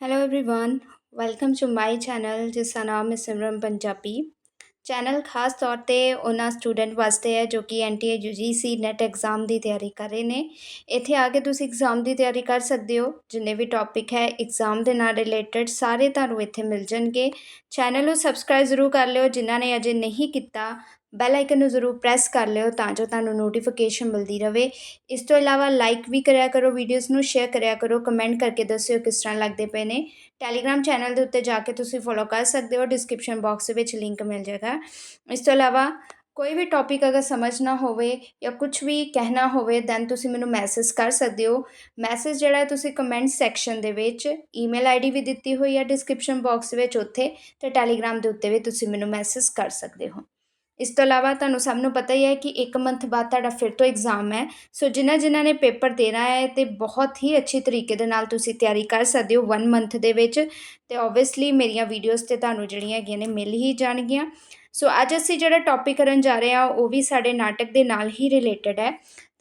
hello everyone welcome to my channel ਜਿਸ ਦਾ ਨਾਮ ਹੈ ਸਿਮਰਨ ਪੰਜਾਬੀ ਚੈਨਲ ਖਾਸ ਤੌਰ ਤੇ ਉਹਨਾਂ ਸਟੂਡੈਂਟ ਵਾਸਤੇ ਹੈ ਜੋ ਕਿ ਐਨਟੀਏ ਯੂਜੀਸੀ ਨੈਟ ਐਗਜ਼ਾਮ ਦੀ ਤਿਆਰੀ ਕਰ ਰਹੇ ਨੇ ਇੱਥੇ ਆ ਕੇ ਤੁਸੀਂ ਐਗਜ਼ਾਮ ਦੀ ਤਿਆਰੀ ਕਰ ਸਕਦੇ ਹੋ ਜਿੰਨੇ ਵੀ ਟੌਪਿਕ ਹੈ ਐਗਜ਼ਾਮ ਦੇ ਨਾਲ ਰਿਲੇਟਡ ਸਾਰੇ ਤੁਹਾਨੂੰ ਇੱਥੇ ਮਿਲ ਜਾਣਗੇ ਚੈਨਲ ਨੂੰ ਸਬਸਕ੍ਰਾਈਬ ਜ਼ਰੂਰ ਕਰ ਲਿਓ ਜਿਨ੍ਹਾਂ ਨੇ ਅਜੇ ਨਹੀਂ ਕੀਤਾ ਬੈਲ ਆਈਕਨ ਨੂੰ ਜ਼ਰੂਰ ਪ੍ਰੈਸ ਕਰ ਲਿਓ ਤਾਂ ਜੋ ਤੁਹਾਨੂੰ ਨੋਟੀਫਿਕੇਸ਼ਨ ਮਿਲਦੀ ਰਹੇ। ਇਸ ਤੋਂ ਇਲਾਵਾ ਲਾਈਕ ਵੀ ਕਰਿਆ ਕਰੋ ਵੀਡੀਓਜ਼ ਨੂੰ ਸ਼ੇਅਰ ਕਰਿਆ ਕਰੋ ਕਮੈਂਟ ਕਰਕੇ ਦੱਸਿਓ ਕਿਸ ਤਰ੍ਹਾਂ ਲੱਗਦੇ ਪਏ ਨੇ। ਟੈਲੀਗ੍ਰਾਮ ਚੈਨਲ ਦੇ ਉੱਤੇ ਜਾ ਕੇ ਤੁਸੀਂ ਫੋਲੋ ਕਰ ਸਕਦੇ ਹੋ ਡਿਸਕ੍ਰਿਪਸ਼ਨ ਬਾਕਸ ਵਿੱਚ ਲਿੰਕ ਮਿਲ ਜਾਏਗਾ। ਇਸ ਤੋਂ ਇਲਾਵਾ ਕੋਈ ਵੀ ਟੌਪਿਕ ਅਗਰ ਸਮਝਣਾ ਹੋਵੇ ਜਾਂ ਕੁਝ ਵੀ ਕਹਿਣਾ ਹੋਵੇ ਦੈਨ ਤੁਸੀਂ ਮੈਨੂੰ ਮੈਸੇਜ ਕਰ ਸਕਦੇ ਹੋ। ਮੈਸੇਜ ਜਿਹੜਾ ਤੁਸੀਂ ਕਮੈਂਟ ਸੈਕਸ਼ਨ ਦੇ ਵਿੱਚ ਈਮੇਲ ਆਈਡੀ ਵੀ ਦਿੱਤੀ ਹੋਈ ਹੈ ਡਿਸਕ੍ਰਿਪਸ਼ਨ ਬਾਕਸ ਵਿੱਚ ਉੱਥੇ ਤੇ ਟੈਲੀਗ੍ਰਾਮ ਦੇ ਉੱਤੇ ਵੀ ਤੁਸੀਂ ਮੈਨੂੰ ਮੈਸੇਜ ਕਰ ਸਕਦੇ ਹੋ। ਇਸ ਤੋਂ ਇਲਾਵਾ ਤੁਹਾਨੂੰ ਸਭ ਨੂੰ ਪਤਾ ਹੀ ਹੈ ਕਿ ਇੱਕ ਮੰਥ ਬਾਅਦ ਤੁਹਾਡਾ ਫਿਰ ਤੋਂ ਐਗਜ਼ਾਮ ਹੈ। ਸੋ ਜਿਨ੍ਹਾਂ ਜਿਨ੍ਹਾਂ ਨੇ ਪੇਪਰ ਦੇਣਾ ਹੈ ਤੇ ਬਹੁਤ ਹੀ ਅੱਛੇ ਤਰੀਕੇ ਦੇ ਨਾਲ ਤੁਸੀਂ ਤਿਆਰੀ ਕਰ ਸਕਦੇ ਹੋ 1 ਮੰਥ ਦੇ ਵਿੱਚ। ਤੇ ਆਬਵੀਅਸਲੀ ਮੇਰੀਆਂ ਵੀਡੀਓਜ਼ ਤੇ ਤੁਹਾਨੂੰ ਜਿਹੜੀਆਂ ਹੈਗੀਆਂ ਨੇ ਮਿਲ ਹੀ ਜਾਣਗੀਆਂ। ਸੋ ਅੱਜ ਅਸੀਂ ਜਿਹੜਾ ਟੌਪਿਕ ਕਰਨ ਜਾ ਰਹੇ ਹਾਂ, ਉਹ ਵੀ ਸਾਡੇ ਨਾਟਕ ਦੇ ਨਾਲ ਹੀ ਰਿਲੇਟਡ ਹੈ।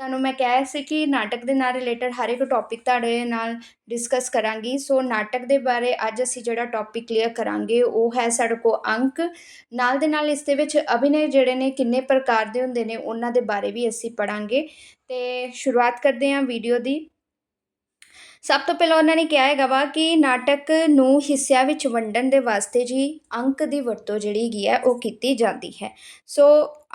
ਤੁਹਾਨੂੰ ਮੈਂ ਕਿਹਾ ਸੀ ਕਿ ਨਾਟਕ ਦੇ ਨਾਲ ਰਿਲੇਟਡ ਹਰ ਇੱਕ ਟੋਪਿਕ ਤੁਹਾਡੇ ਨਾਲ ਡਿਸਕਸ ਕਰਾਂਗੀ। ਸੋ ਨਾਟਕ ਦੇ ਬਾਰੇ ਅੱਜ ਅਸੀਂ ਜਿਹੜਾ ਟੋਪਿਕ ਕਲੀਅਰ ਕਰਾਂਗੇ, ਉਹ ਹੈ ਸਾਡੇ ਕੋਲ ਅੰਕ। ਨਾਲ ਦੇ ਨਾਲ ਇਸ ਦੇ ਵਿੱਚ ਅਭਿਨੈ ਜਿਹੜੇ ਨੇ, ਕਿੰਨੇ ਪ੍ਰਕਾਰ ਦੇ ਹੁੰਦੇ ਨੇ, ਉਹਨਾਂ ਦੇ ਬਾਰੇ ਵੀ ਅਸੀਂ ਪੜਾਂਗੇ ਤੇ ਸ਼ੁਰੂਆਤ ਕਰਦੇ ਹਾਂ ਵੀਡੀਓ ਦੀ। ਸਭ ਤੋਂ ਪਹਿਲਾਂ ਉਹਨਾਂ ਨੇ ਕਿਹਾ ਹੈਗਾ ਵਾ ਕਿ ਨਾਟਕ ਨੂੰ ਹਿੱਸਿਆਂ ਵਿੱਚ ਵੰਡਣ ਦੇ ਵਾਸਤੇ ਜੀ ਅੰਕ ਦੀ ਵਰਤੋਂ ਜਿਹੜੀ ਹੈਗੀ ਹੈ, ਉਹ ਕੀਤੀ ਜਾਂਦੀ ਹੈ। ਸੋ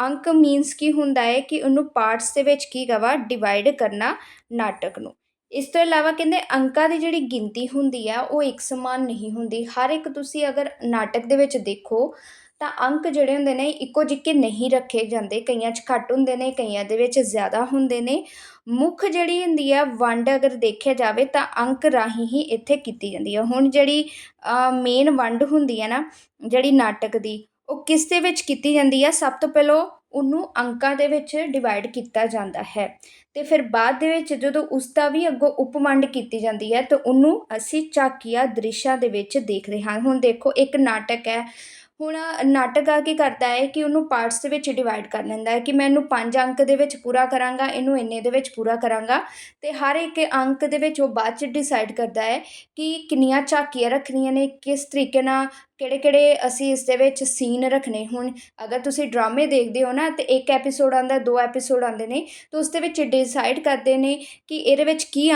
ਅੰਕ ਮੀਨਸ ਕੀ ਹੁੰਦਾ ਹੈ ਕਿ ਉਹਨੂੰ ਪਾਰਟਸ ਦੇ ਵਿੱਚ ਕੀ ਗਵਾ ਡਿਵਾਈਡ ਕਰਨਾ ਨਾਟਕ ਨੂੰ। ਇਸ ਤੋਂ ਇਲਾਵਾ ਕਹਿੰਦੇ ਅੰਕਾਂ ਦੀ ਜਿਹੜੀ ਗਿਣਤੀ ਹੁੰਦੀ ਆ, ਉਹ ਇੱਕ ਸਮਾਨ ਨਹੀਂ ਹੁੰਦੀ। ਹਰ ਇੱਕ ਤੁਸੀਂ ਅਗਰ ਨਾਟਕ ਦੇ ਵਿੱਚ ਦੇਖੋ ਤਾਂ ਅੰਕ ਜਿਹੜੇ ਹੁੰਦੇ ਨੇ, ਇੱਕੋ ਜਿੱਕੇ ਨਹੀਂ ਰੱਖੇ ਜਾਂਦੇ। ਕਈਆਂ 'ਚ ਘੱਟ ਹੁੰਦੇ ਨੇ, ਕਈਆਂ ਦੇ ਵਿੱਚ ਜ਼ਿਆਦਾ ਹੁੰਦੇ ਨੇ। ਮੁੱਖ ਜਿਹੜੀ ਹੁੰਦੀ ਹੈ ਵੰਡ ਅਗਰ ਦੇਖਿਆ ਜਾਵੇ ਤਾਂ ਅੰਕ ਰਾਹੀਂ ਹੀ ਇੱਥੇ ਕੀਤੀ ਜਾਂਦੀ ਹੈ ਹੁਣ ਜਿਹੜੀ ਮੇਨ ਵੰਡ ਹੁੰਦੀ ਹੈ ਨਾ, ਜਿਹੜੀ ਨਾਟਕ ਦੀ, ਉਹ ਕਿਸ ਦੇ ਵਿੱਚ ਕੀਤੀ ਜਾਂਦੀ ਹੈ ਸਭ ਤੋਂ ਪਹਿਲਾਂ ਉਹਨੂੰ ਅੰਕਾਂ ਦੇ ਵਿੱਚ ਡਿਵਾਈਡ ਕੀਤਾ ਜਾਂਦਾ ਹੈ। ਤੇ ਫਿਰ ਬਾਅਦ ਦੇ ਵਿੱਚ ਜਦੋਂ ਉਸ ਦਾ ਵੀ ਅੱਗੋਂ ਉਪਵੰਡ ਕੀਤੀ ਜਾਂਦੀ ਹੈ ਤਾਂ ਉਹਨੂੰ ਅਸੀਂ ਚਾਕੀਆ ਦ੍ਰਿਸ਼ਾਂ ਦੇ ਵਿੱਚ ਦੇਖਦੇ ਹਾਂ। ਹੁਣ ਦੇਖੋ, ਇੱਕ ਨਾਟਕ ਹੈ ਹੁਣ ਨਾਟਕ ਆ ਕੀ ਕਰਦਾ ਹੈ ਕਿ ਉਹਨੂੰ ਪਾਰਟਸ ਦੇ ਵਿੱਚ ਡਿਵਾਈਡ ਕਰ ਲੈਂਦਾ ਹੈ ਕਿ ਮੈਂ ਇਹਨੂੰ ਪੰਜ ਅੰਕ ਦੇ ਵਿੱਚ ਪੂਰਾ ਕਰਾਂਗਾ, ਇਹਨੂੰ ਇੰਨੇ ਦੇ ਵਿੱਚ ਪੂਰਾ ਕਰਾਂਗਾ ਅਤੇ ਹਰ ਇੱਕ ਅੰਕ ਦੇ ਵਿੱਚ ਉਹ ਬਾਅਦ ਚ ਡਿਸਾਈਡ ਕਰਦਾ ਹੈ ਕਿ ਕਿੰਨੀਆਂ ਝਾਕੀਆਂ ਰੱਖਣੀਆਂ ਨੇ, ਕਿਸ ਤਰੀਕੇ ਨਾਲ ਕਿਹੜੇ ਕਿਹੜੇ ਅਸੀਂ ਇਸ ਦੇ ਵਿੱਚ ਸੀਨ ਰੱਖਣੇ ਹੁਣ? ਅਗਰ ਤੁਸੀਂ ਡਰਾਮੇ ਦੇਖਦੇ ਹੋ ਨਾ, ਤੇ ਇੱਕ ਐਪੀਸੋਡ ਆਉਂਦਾ, ਦੋ ਐਪੀਸੋਡ ਆਉਂਦੇ ਨੇ, ਤਾਂ ਉਸ ਦੇ ਵਿੱਚ ਡਿਸਾਈਡ ਕਰਦੇ ਨੇ ਕਿ ਇਹਦੇ ਵਿੱਚ ਕੀ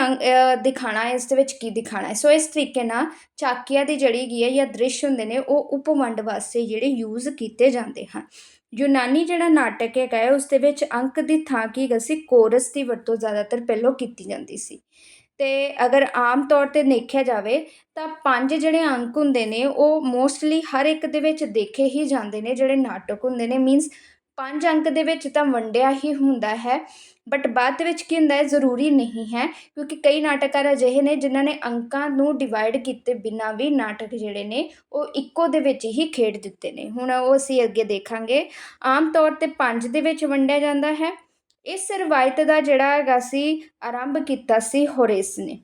ਦਿਖਾਣਾ ਹੈ, ਇਸ ਦੇ ਵਿੱਚ ਕੀ ਦਿਖਾਣਾ ਹੈ। ਸੋ ਇਸ ਤਰੀਕੇ ਨਾਲ ਚਾਕੀਆ ਦੀ ਜੜੀ ਗਈ ਹੈ ਜਾਂ ਦ੍ਰਿਸ਼ ਹੁੰਦੇ ਨੇ, ਉਹ ਉਪਵੰਡ ਵਾਸਤੇ ਜਿਹੜੇ ਯੂਜ਼ ਕੀਤੇ ਜਾਂਦੇ ਹਨ। ਯੂਨਾਨੀ ਜਿਹੜਾ ਨਾਟਕ ਹੈ ਉਸ ਦੇ ਵਿੱਚ ਅੰਕ ਦੀ ਥਾਂ ਕੀ ਗਸੀ ਕੋਰਸ ਦੀ ਵਰਤੋਂ ਜ਼ਿਆਦਾਤਰ ਪਹਿਲਾਂ ਕੀਤੀ ਜਾਂਦੀ ਸੀ। ਤੇ ਅਗਰ ਆਮ ਤੌਰ ਤੇ ਦੇਖਿਆ ਜਾਵੇ ਤਾਂ ਪੰਜ ਜਿਹੜੇ ਅੰਕ ਹੁੰਦੇ ਨੇ, ਉਹ ਮੋਸਟਲੀ ਹਰ ਇੱਕ ਦੇ ਵਿੱਚ ਦੇਖੇ ਹੀ ਜਾਂਦੇ ਨੇ, ਜਿਹੜੇ ਨਾਟਕ ਹੁੰਦੇ ਨੇ। ਮੀਨਸ ਪੰਜ ਅੰਕ ਦੇ ਵਿੱਚ ਤਾਂ ਵੰਡਿਆ ਹੀ ਹੁੰਦਾ ਹੈ ਬਟ ਬਾਅਦ ਦੇ ਵਿੱਚ ਕੀ ਹੁੰਦਾ ਹੈ, ਜ਼ਰੂਰੀ ਨਹੀਂ ਹੈ, ਕਿਉਂਕਿ ਕਈ ਨਾਟਕਕਾਰ ਅਜਿਹੇ ਨੇ ਜਿਨ੍ਹਾਂ ਨੇ ਅੰਕਾਂ ਨੂੰ ਡਿਵਾਈਡ ਕੀਤੇ ਬਿਨਾਂ ਵੀ ਨਾਟਕ ਜਿਹੜੇ ਨੇ, ਉਹ ਇੱਕੋ ਦੇ ਵਿੱਚ ਹੀ ਖੇਡ ਦਿੱਤੇ ਨੇ। ਹੁਣ ਉਹ ਅਸੀਂ ਅੱਗੇ ਦੇਖਾਂਗੇ। ਆਮ ਤੌਰ ਤੇ ਪੰਜ ਦੇ ਵਿੱਚ ਵੰਡਿਆ ਜਾਂਦਾ ਹੈ ਇਸ ਰਵਾਇਤ ਦਾ ਜਿਹੜਾ ਹੈਗਾ ਸੀ, ਆਰੰਭ ਕੀਤਾ ਸੀ ਹੋਰੇਸ ਨੇ।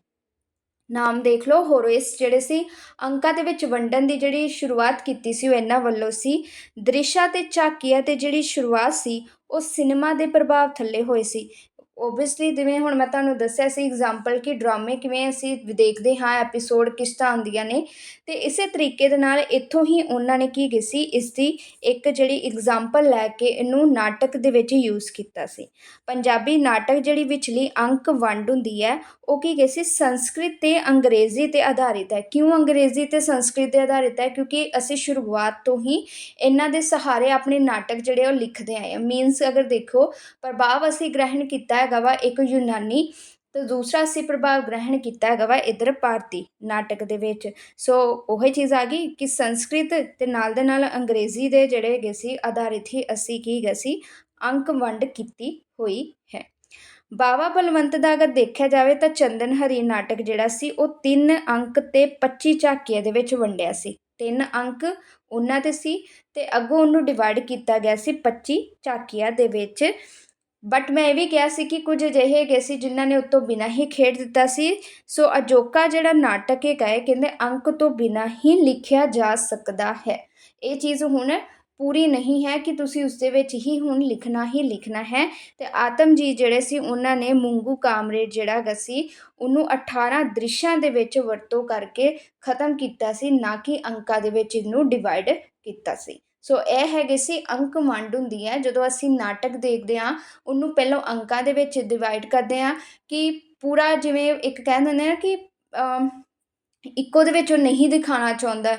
ਨਾਮ ਦੇਖ ਲਓ, ਹੋਰੇਸ ਜਿਹੜੇ ਸੀ, ਅੰਕਾਂ ਦੇ ਵਿੱਚ ਵੰਡਣ ਦੀ ਜਿਹੜੀ ਸ਼ੁਰੂਆਤ ਕੀਤੀ ਸੀ ਉਹ ਇਹਨਾਂ ਵੱਲੋਂ ਸੀ। ਦ੍ਰਿਸ਼ਾ ਤੇ ਝਾਕੀਆਂ ਤੇ ਜਿਹੜੀ ਸ਼ੁਰੂਆਤ ਸੀ, ਉਹ ਸਿਨੇਮਾ ਦੇ ਪ੍ਰਭਾਵ ਥੱਲੇ ਹੋਏ ਸੀ। ਓਬਵੀਅਸਲੀ ਜਿਵੇਂ ਹੁਣ ਮੈਂ ਤੁਹਾਨੂੰ ਦੱਸਿਆ ਸੀ ਐਗਜ਼ਾਮਪਲ ਕਿ ਡਰਾਮੇ ਕਿਵੇਂ ਅਸੀਂ ਦੇਖਦੇ ਹਾਂ ਐਪੀਸੋਡ ਕਿਸ ਤਰ੍ਹਾਂ ਆਉਂਦੀਆਂ ਨੇ, ਤੇ ਇਸੇ ਤਰੀਕੇ ਦੇ ਨਾਲ ਇੱਥੋਂ ਹੀ ਉਹਨਾਂ ਨੇ ਕੀ ਕੀਤੀ ਇਸ ਦੀ ਇੱਕ ਜਿਹੜੀ ਐਗਜ਼ਾਮਪਲ ਲੈ ਕੇ ਇਹਨੂੰ ਨਾਟਕ ਦੇ ਵਿੱਚ ਯੂਜ਼ ਕੀਤਾ ਸੀ। ਪੰਜਾਬੀ ਨਾਟਕ ਜਿਹੜੀ ਵਿਚਲੀ ਅੰਕ ਵੰਡ ਹੁੰਦੀ ਹੈ ਉਹ ਕੀ ਗਏ ਸੀ? ਸੰਸਕ੍ਰਿਤ ਤੇ ਅੰਗਰੇਜ਼ੀ ਤੇ ਆਧਾਰਿਤ ਹੈ। ਕਿਉਂ ਅੰਗਰੇਜ਼ੀ ਤੇ ਸੰਸਕ੍ਰਿਤ ਤੇ ਆਧਾਰਿਤ ਹੈ? ਕਿਉਂਕਿ ਅਸੀਂ ਸ਼ੁਰੂਆਤ ਤੋਂ ਹੀ ਇਹਨਾਂ ਦੇ ਸਹਾਰੇ ਆਪਣੇ ਨਾਟਕ ਜਿਹੜੇ ਉਹ ਲਿਖਦੇ ਆਏ ਆ ਮੀਨਸ ਅਗਰ ਦੇਖੋ, ਪ੍ਰਭਾਵ ਅਸੀਂ ਗ੍ਰਹਿਣ ਕੀਤਾ ਹੈਗਾ ਵਾ ਇੱਕ ਯੂਨਾਨੀ ਤੇ ਦੂਸਰਾ ਅਸੀਂ ਪ੍ਰਭਾਵ ਗ੍ਰਹਿਣ ਕੀਤਾ ਹੈਗਾ ਵਾ ਇਧਰ ਭਾਰਤੀ ਨਾਟਕ ਦੇ ਵਿੱਚ। ਸੋ ਉਹੀ ਚੀਜ਼ ਆ ਗਈ ਕਿ ਸੰਸਕ੍ਰਿਤ ਤੇ ਨਾਲ ਦੇ ਨਾਲ ਅੰਗਰੇਜ਼ੀ ਦੇ ਜਿਹੜੇ ਹੈਗੇ ਸੀ, ਆਧਾਰਿਤ ਹੀ ਅਸੀਂ ਕੀ ਗਏ ਸੀ? ਅੰਕ ਵੰਡ ਕੀਤੀ ਹੋਈ ਹੈ। ਬਾਵਾ ਬਲਵੰਤ ਦਾ ਅਗਰ ਦੇਖਿਆ ਜਾਵੇ ਤਾਂ ਚੰਦਨ ਹਰੀ ਨਾਟਕ ਜਿਹੜਾ ਸੀ, ਉਹ 3 ਅੰਕ ਤੇ 25 ਝਾਕੀਆਂ ਦੇ ਵਿੱਚ ਵੰਡਿਆ ਸੀ। ਤਿੰਨ ਅੰਕ ਉਹਨਾਂ ਤੇ ਸੀ ਤੇ ਅੱਗੋਂ ਉਹਨੂੰ ਡਿਵਾਈਡ ਕੀਤਾ ਗਿਆ ਸੀ 25 ਝਾਕੀਆਂ ਦੇ ਵਿੱਚ। ਬਟ ਮੈਂ ਇਹ ਵੀ ਕਿਹਾ ਸੀ ਕਿ ਕੁਝ ਅਜਿਹੇ ਹੈਗੇ ਸੀ ਜਿਨ੍ਹਾਂ ਨੇ ਉਤੋਂ ਬਿਨਾਂ ਹੀ ਖੇਡ ਦਿੱਤਾ ਸੀ। ਸੋ ਅਜੋਕਾ ਜਿਹੜਾ ਨਾਟਕ ਹੈ ਕਹੇ ਕਹਿੰਦੇ ਅੰਕ ਤੋਂ ਬਿਨਾਂ ਹੀ ਲਿਖਿਆ ਜਾ ਸਕਦਾ ਹੈ। ਇਹ ਚੀਜ਼ ਹੁਣ ਪੂਰੀ ਨਹੀਂ ਹੈ ਕਿ ਤੁਸੀਂ ਉਸ ਦੇ ਵਿੱਚ ਹੀ ਹੁਣ ਲਿਖਣਾ ਹੀ ਲਿਖਣਾ ਹੈ। ਤੇ ਆਤਮ ਜੀ ਜਿਹੜੇ ਸੀ, ਉਹਨਾਂ ਨੇ ਮੁੰਗੂ ਕਾਮਰੇਡ ਜਿਹੜਾ ਹੈਗਾ ਸੀ, ਉਹਨੂੰ 18 ਦ੍ਰਿਸ਼ਾਂ ਦੇ ਵਿੱਚ ਵਰਤੋਂ ਕਰਕੇ ਖਤਮ ਕੀਤਾ ਸੀ, ਨਾ ਕਿ ਅੰਕਾਂ ਦੇ ਵਿੱਚ ਇਹਨੂੰ ਡਿਵਾਈਡ ਕੀਤਾ ਸੀ। ਸੋ ਇਹ ਹੈਗੇ ਸੀ ਅੰਕ ਮੰਡ ਹੁੰਦੀ ਹੈ। ਜਦੋਂ ਅਸੀਂ ਨਾਟਕ ਦੇਖਦੇ ਹਾਂ, ਉਹਨੂੰ ਪਹਿਲਾਂ ਅੰਕਾਂ ਦੇ ਵਿੱਚ ਡਿਵਾਈਡ ਕਰਦੇ ਹਾਂ ਕਿ ਪੂਰਾ ਜਿਵੇਂ ਇੱਕ ਕਹਿੰਦੇ ਨੇ ਨਾ ਕਿ ਇੱਕੋ ਦੇ ਵਿੱਚ ਉਹ ਨਹੀਂ ਦਿਖਾਉਣਾ ਚਾਹੁੰਦਾ।